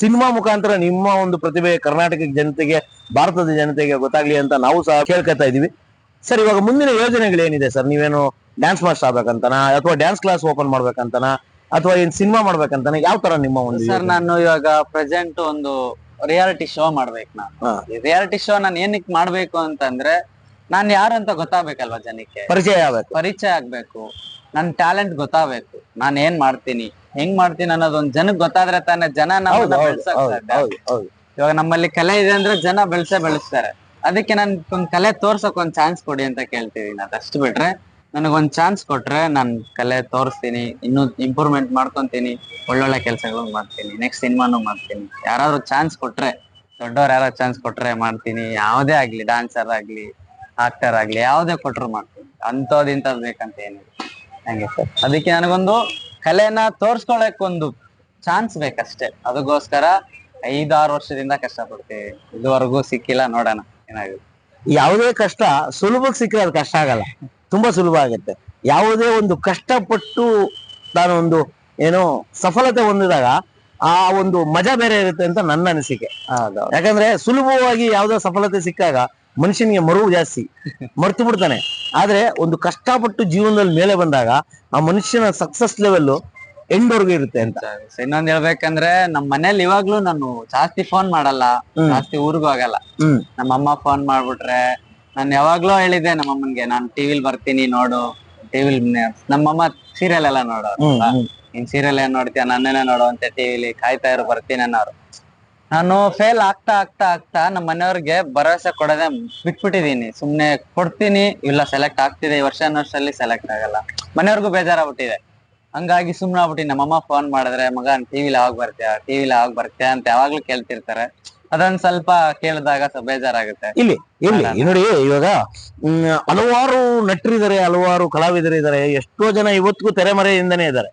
ಸಿನಿಮಾ ಮುಖಾಂತರ ನಿಮ್ಮ ಒಂದು ಪ್ರತಿಭೆ ಕರ್ನಾಟಕ ಜನತೆಗೆ ಭಾರತದ ಜನತೆಗೆ ಗೊತ್ತಾಗ್ಲಿ ಅಂತ ನಾವು ಸಹ ಕೇಳ್ಕೊತಾ ಇದೀವಿ ಸರ್ ಇವಾಗ ಮುಂದಿನ ಯೋಜನೆಗಳು ಏನಿದೆ ಸರ್? ನೀವೇನು ಡ್ಯಾನ್ಸ್ ಮಾಸ್ಟರ್ ಆಗ್ಬೇಕಂತನ? ಅಥವಾ ಡ್ಯಾನ್ಸ್ ಕ್ಲಾಸ್ ಓಪನ್ ಮಾಡ್ಬೇಕಂತನ? ಅಥವಾ ಏನ್ ಸಿನಿಮಾ ಮಾಡ್ಬೇಕಂತನ? ಯಾವ ತರ ನಿಮ್ಮ ಒಂದು ಸರ್ ನಾನು ಇವಾಗ ಪ್ರೆಸೆಂಟ್ ಒಂದು ರಿಯಾಲಿಟಿ ಶೋ ಮಾಡ್ಬೇಕು ನಾನು. ರಿಯಾಲಿಟಿ ಶೋ ನಾನು ಏನಕ್ಕೆ ಮಾಡ್ಬೇಕು ಅಂತಂದ್ರೆ ನಾನ್ ಯಾರು ಅಂತ ಗೊತ್ತಾಗ್ಬೇಕಲ್ವಾ ಜನಕ್ಕೆ? ಪರಿಚಯ ಆಗ್ಬೇಕು. ಪರಿಚಯ ಆಗ್ಬೇಕು. ನನ್ ಟ್ಯಾಲೆಂಟ್ ಗೊತ್ತಾಗ್ಬೇಕು. ನಾನ್ ಏನ್ ಮಾಡ್ತೀನಿ? ಹೆಂಗ್ ಮಾಡ್ತೀನಿ ಅನ್ನೋದು ಒಂದ್ ಜನಕ್ ಗೊತ್ತಾದ್ರೆ ತಾನೇ ಜನ ನಮ್ಮನ್ನ ಬೆಳ್ಸಕ್ ಸಾಧ್ಯ. ಇವಾಗ ನಮ್ಮಲ್ಲಿ ಕಲೆ ಇದೆ ಅಂದ್ರೆ ಜನ ಬೆಳ್ಸೇ ಬೆಳೆಸ್ತಾರೆ. ಅದಕ್ಕೆ ನನ್ ಒಂದ್ ಕಲೆ ತೋರ್ಸಕ್ ಒಂದ್ ಚಾನ್ಸ್ ಕೊಡಿ ಅಂತ ಕೇಳ್ತಿದೀನಿ. ಅದಷ್ಟು ಬಿಟ್ರೆ ನನಗೊಂದ್ ಚಾನ್ಸ್ ಕೊಟ್ರೆ ನಾನ್ ಕಲೆ ತೋರಿಸ್ತೀನಿ ಇನ್ನೂ ಇಂಪ್ರೂವ್ಮೆಂಟ್ ಮಾಡ್ಕೊಂತೀನಿ ಒಳ್ಳೊಳ್ಳೆ ಕೆಲಸಗಳು ಮಾಡ್ತೀನಿ ನೆಕ್ಸ್ಟ್ ಸಿನಿಮಾನು ಮಾಡ್ತೀನಿ. ಯಾರಾದ್ರೂ ಚಾನ್ಸ್ ಕೊಟ್ರೆ ದೊಡ್ಡವ್ರು ಯಾರೋ ಚಾನ್ಸ್ ಕೊಟ್ರೆ ಮಾಡ್ತೀನಿ. ಯಾವುದೇ ಆಗ್ಲಿ ಡಾನ್ಸರ್ ಆಗ್ಲಿ ಆಕ್ಟರ್ ಆಗ್ಲಿ ಯಾವ್ದೇ ಕೊಟ್ರು ಮಾಡ್ತೀವಿ ಅಂತದ್ ಇಂಥದ್ ಬೇಕಂತ ಏನಿಲ್ಲ. ಹಂಗೆ ಸರ್ ಅದಕ್ಕೆ ನನಗೊಂದು ಕಲೆನ ತೋರ್ಸ್ಕೊಳಕ್ ಒಂದು ಚಾನ್ಸ್ ಬೇಕಷ್ಟೇ. ಅದಕ್ಕೋಸ್ಕರ ಐದಾರು ವರ್ಷದಿಂದ ಕಷ್ಟ ಪಡ್ತೀವಿ ಇದುವರೆಗೂ ಸಿಕ್ಕಿಲ್ಲ ನೋಡೋಣ. ಏನಾಗುತ್ತೆ? ಯಾವುದೇ ಕಷ್ಟ ಸುಲಭಕ್ಕೆ ಸಿಕ್ಕರೆ ಅದು ಕಷ್ಟ ಆಗಲ್ಲ. ತುಂಬಾ ಸುಲಭ ಆಗುತ್ತೆ. ಯಾವುದೇ ಒಂದು ಕಷ್ಟಪಟ್ಟು ನಾನು ಒಂದು ಏನೋ ಸಫಲತೆ ಹೊಂದಿದಾಗ ಆ ಒಂದು ಮಜಾ ಬೇರೆ ಇರುತ್ತೆ ಅಂತ ನನ್ನ ಅನಿಸಿಕೆ. ಯಾಕಂದ್ರೆ ಸುಲಭವಾಗಿ ಯಾವ್ದೋ ಸಫಲತೆ ಸಿಕ್ಕಾಗ ಮನುಷ್ಯನಿಗೆ ಮರುವು ಜಾಸ್ತಿ. ಮರ್ತು ಬಿಡ್ತಾನೆ. ಆದ್ರೆ ಒಂದು ಕಷ್ಟಪಟ್ಟು ಜೀವನದಲ್ಲಿ ಮೇಲೆ ಬಂದಾಗ ಆ ಮನುಷ್ಯನ ಸಕ್ಸಸ್ ಲೆವೆಲ್ ಎಂಡ್ವರೆಗೂ ಇರುತ್ತೆ ಅಂತ. ಇನ್ನೊಂದ್ ಹೇಳ್ಬೇಕಂದ್ರೆ ನಮ್ ಮನೇಲಿ ಇವಾಗ್ಲೂ ನಾನು ಜಾಸ್ತಿ ಫೋನ್ ಮಾಡಲ್ಲ. ಜಾಸ್ತಿ ಊರಿಗೂ ಆಗಲ್ಲ. ನಮ್ಮ ಅಮ್ಮ ಫೋನ್ ಮಾಡ್ಬಿಟ್ರೆ ನಾನು ಯಾವಾಗ್ಲೂ ಹೇಳಿದ್ದೆ ನಮ್ಮಮ್ಮನ್ಗೆ ನಾನ್ ಟಿವಿಲ್ ಬರ್ತೀನಿ ನೋಡು. ಟಿವಿಲ್ ನಮ್ಮಮ್ಮ ಸೀರಿಯಲ್ ಎಲ್ಲ ಹ್ಮ್. ನೀನ್ ಸೀರಿಯಲ್ ಏನ್ ನೋಡ್ತೀಯ? ನನ್ನೇನೆ ನೋಡುವಂತೆ ಟಿವಿಲಿ ಕಾಯ್ತಾ ಇರು ಬರ್ತೀನಿ ಅನ್ನೋರು. ನಾನು ಫೇಲ್ ಆಗ್ತಾ ಆಗ್ತಾ ಆಗ್ತಾ ನಮ್ಮ ಮನೆಯವ್ರಿಗೆ ಭರವಸೆ ಕೊಡದೆ ಬಿಟ್ಬಿಟ್ಟಿದೀನಿ. ಸುಮ್ನೆ ಕೊಡ್ತೀನಿ ಇಲ್ಲ ಸೆಲೆಕ್ಟ್ ಆಗ್ತಿದೆ ಈ ವರ್ಷ ವರ್ಷದಲ್ಲಿ ಸೆಲೆಕ್ಟ್ ಆಗಲ್ಲ. ಮನೆಯವ್ರಿಗೂ ಬೇಜಾರಾಗ್ಬಿಟ್ಟಿದೆ. ಹಂಗಾಗಿ ಸುಮ್ನೆ ಆಗ್ಬಿಟ್ಟಿನಿ ನಮ್ಮಮ್ಮ ಫೋನ್ ಮಾಡಿದ್ರೆ ಮಗ ಟಿವಿಲಿ ಯಾವಾಗ ಬರ್ತೀಯ? ಟಿವಿಲಿ ಯಾವಾಗ ಬರ್ತೀಯ? ಅಂತ ಯಾವಾಗ್ಲೂ ಕೇಳ್ತಿರ್ತಾರೆ. ಅದೊಂದ್ ಸ್ವಲ್ಪ ಕೇಳಿದಾಗ ಸ್ವಲ್ಪ ಬೇಜಾರಾಗುತ್ತೆ. ಇಲ್ಲಿ ಇಲ್ಲಿ ನೋಡಿ ಇವಾಗ ಹಲವಾರು ನಟರಿದ್ದಾರೆ ಹಲವಾರು ಕಲಾವಿದರಿದ್ದಾರೆ ಎಷ್ಟೋ ಜನ ಇವತ್ತಿಗೂ ತೆರೆಮರೆಯಿಂದನೇ ಇದ್ದಾರೆ.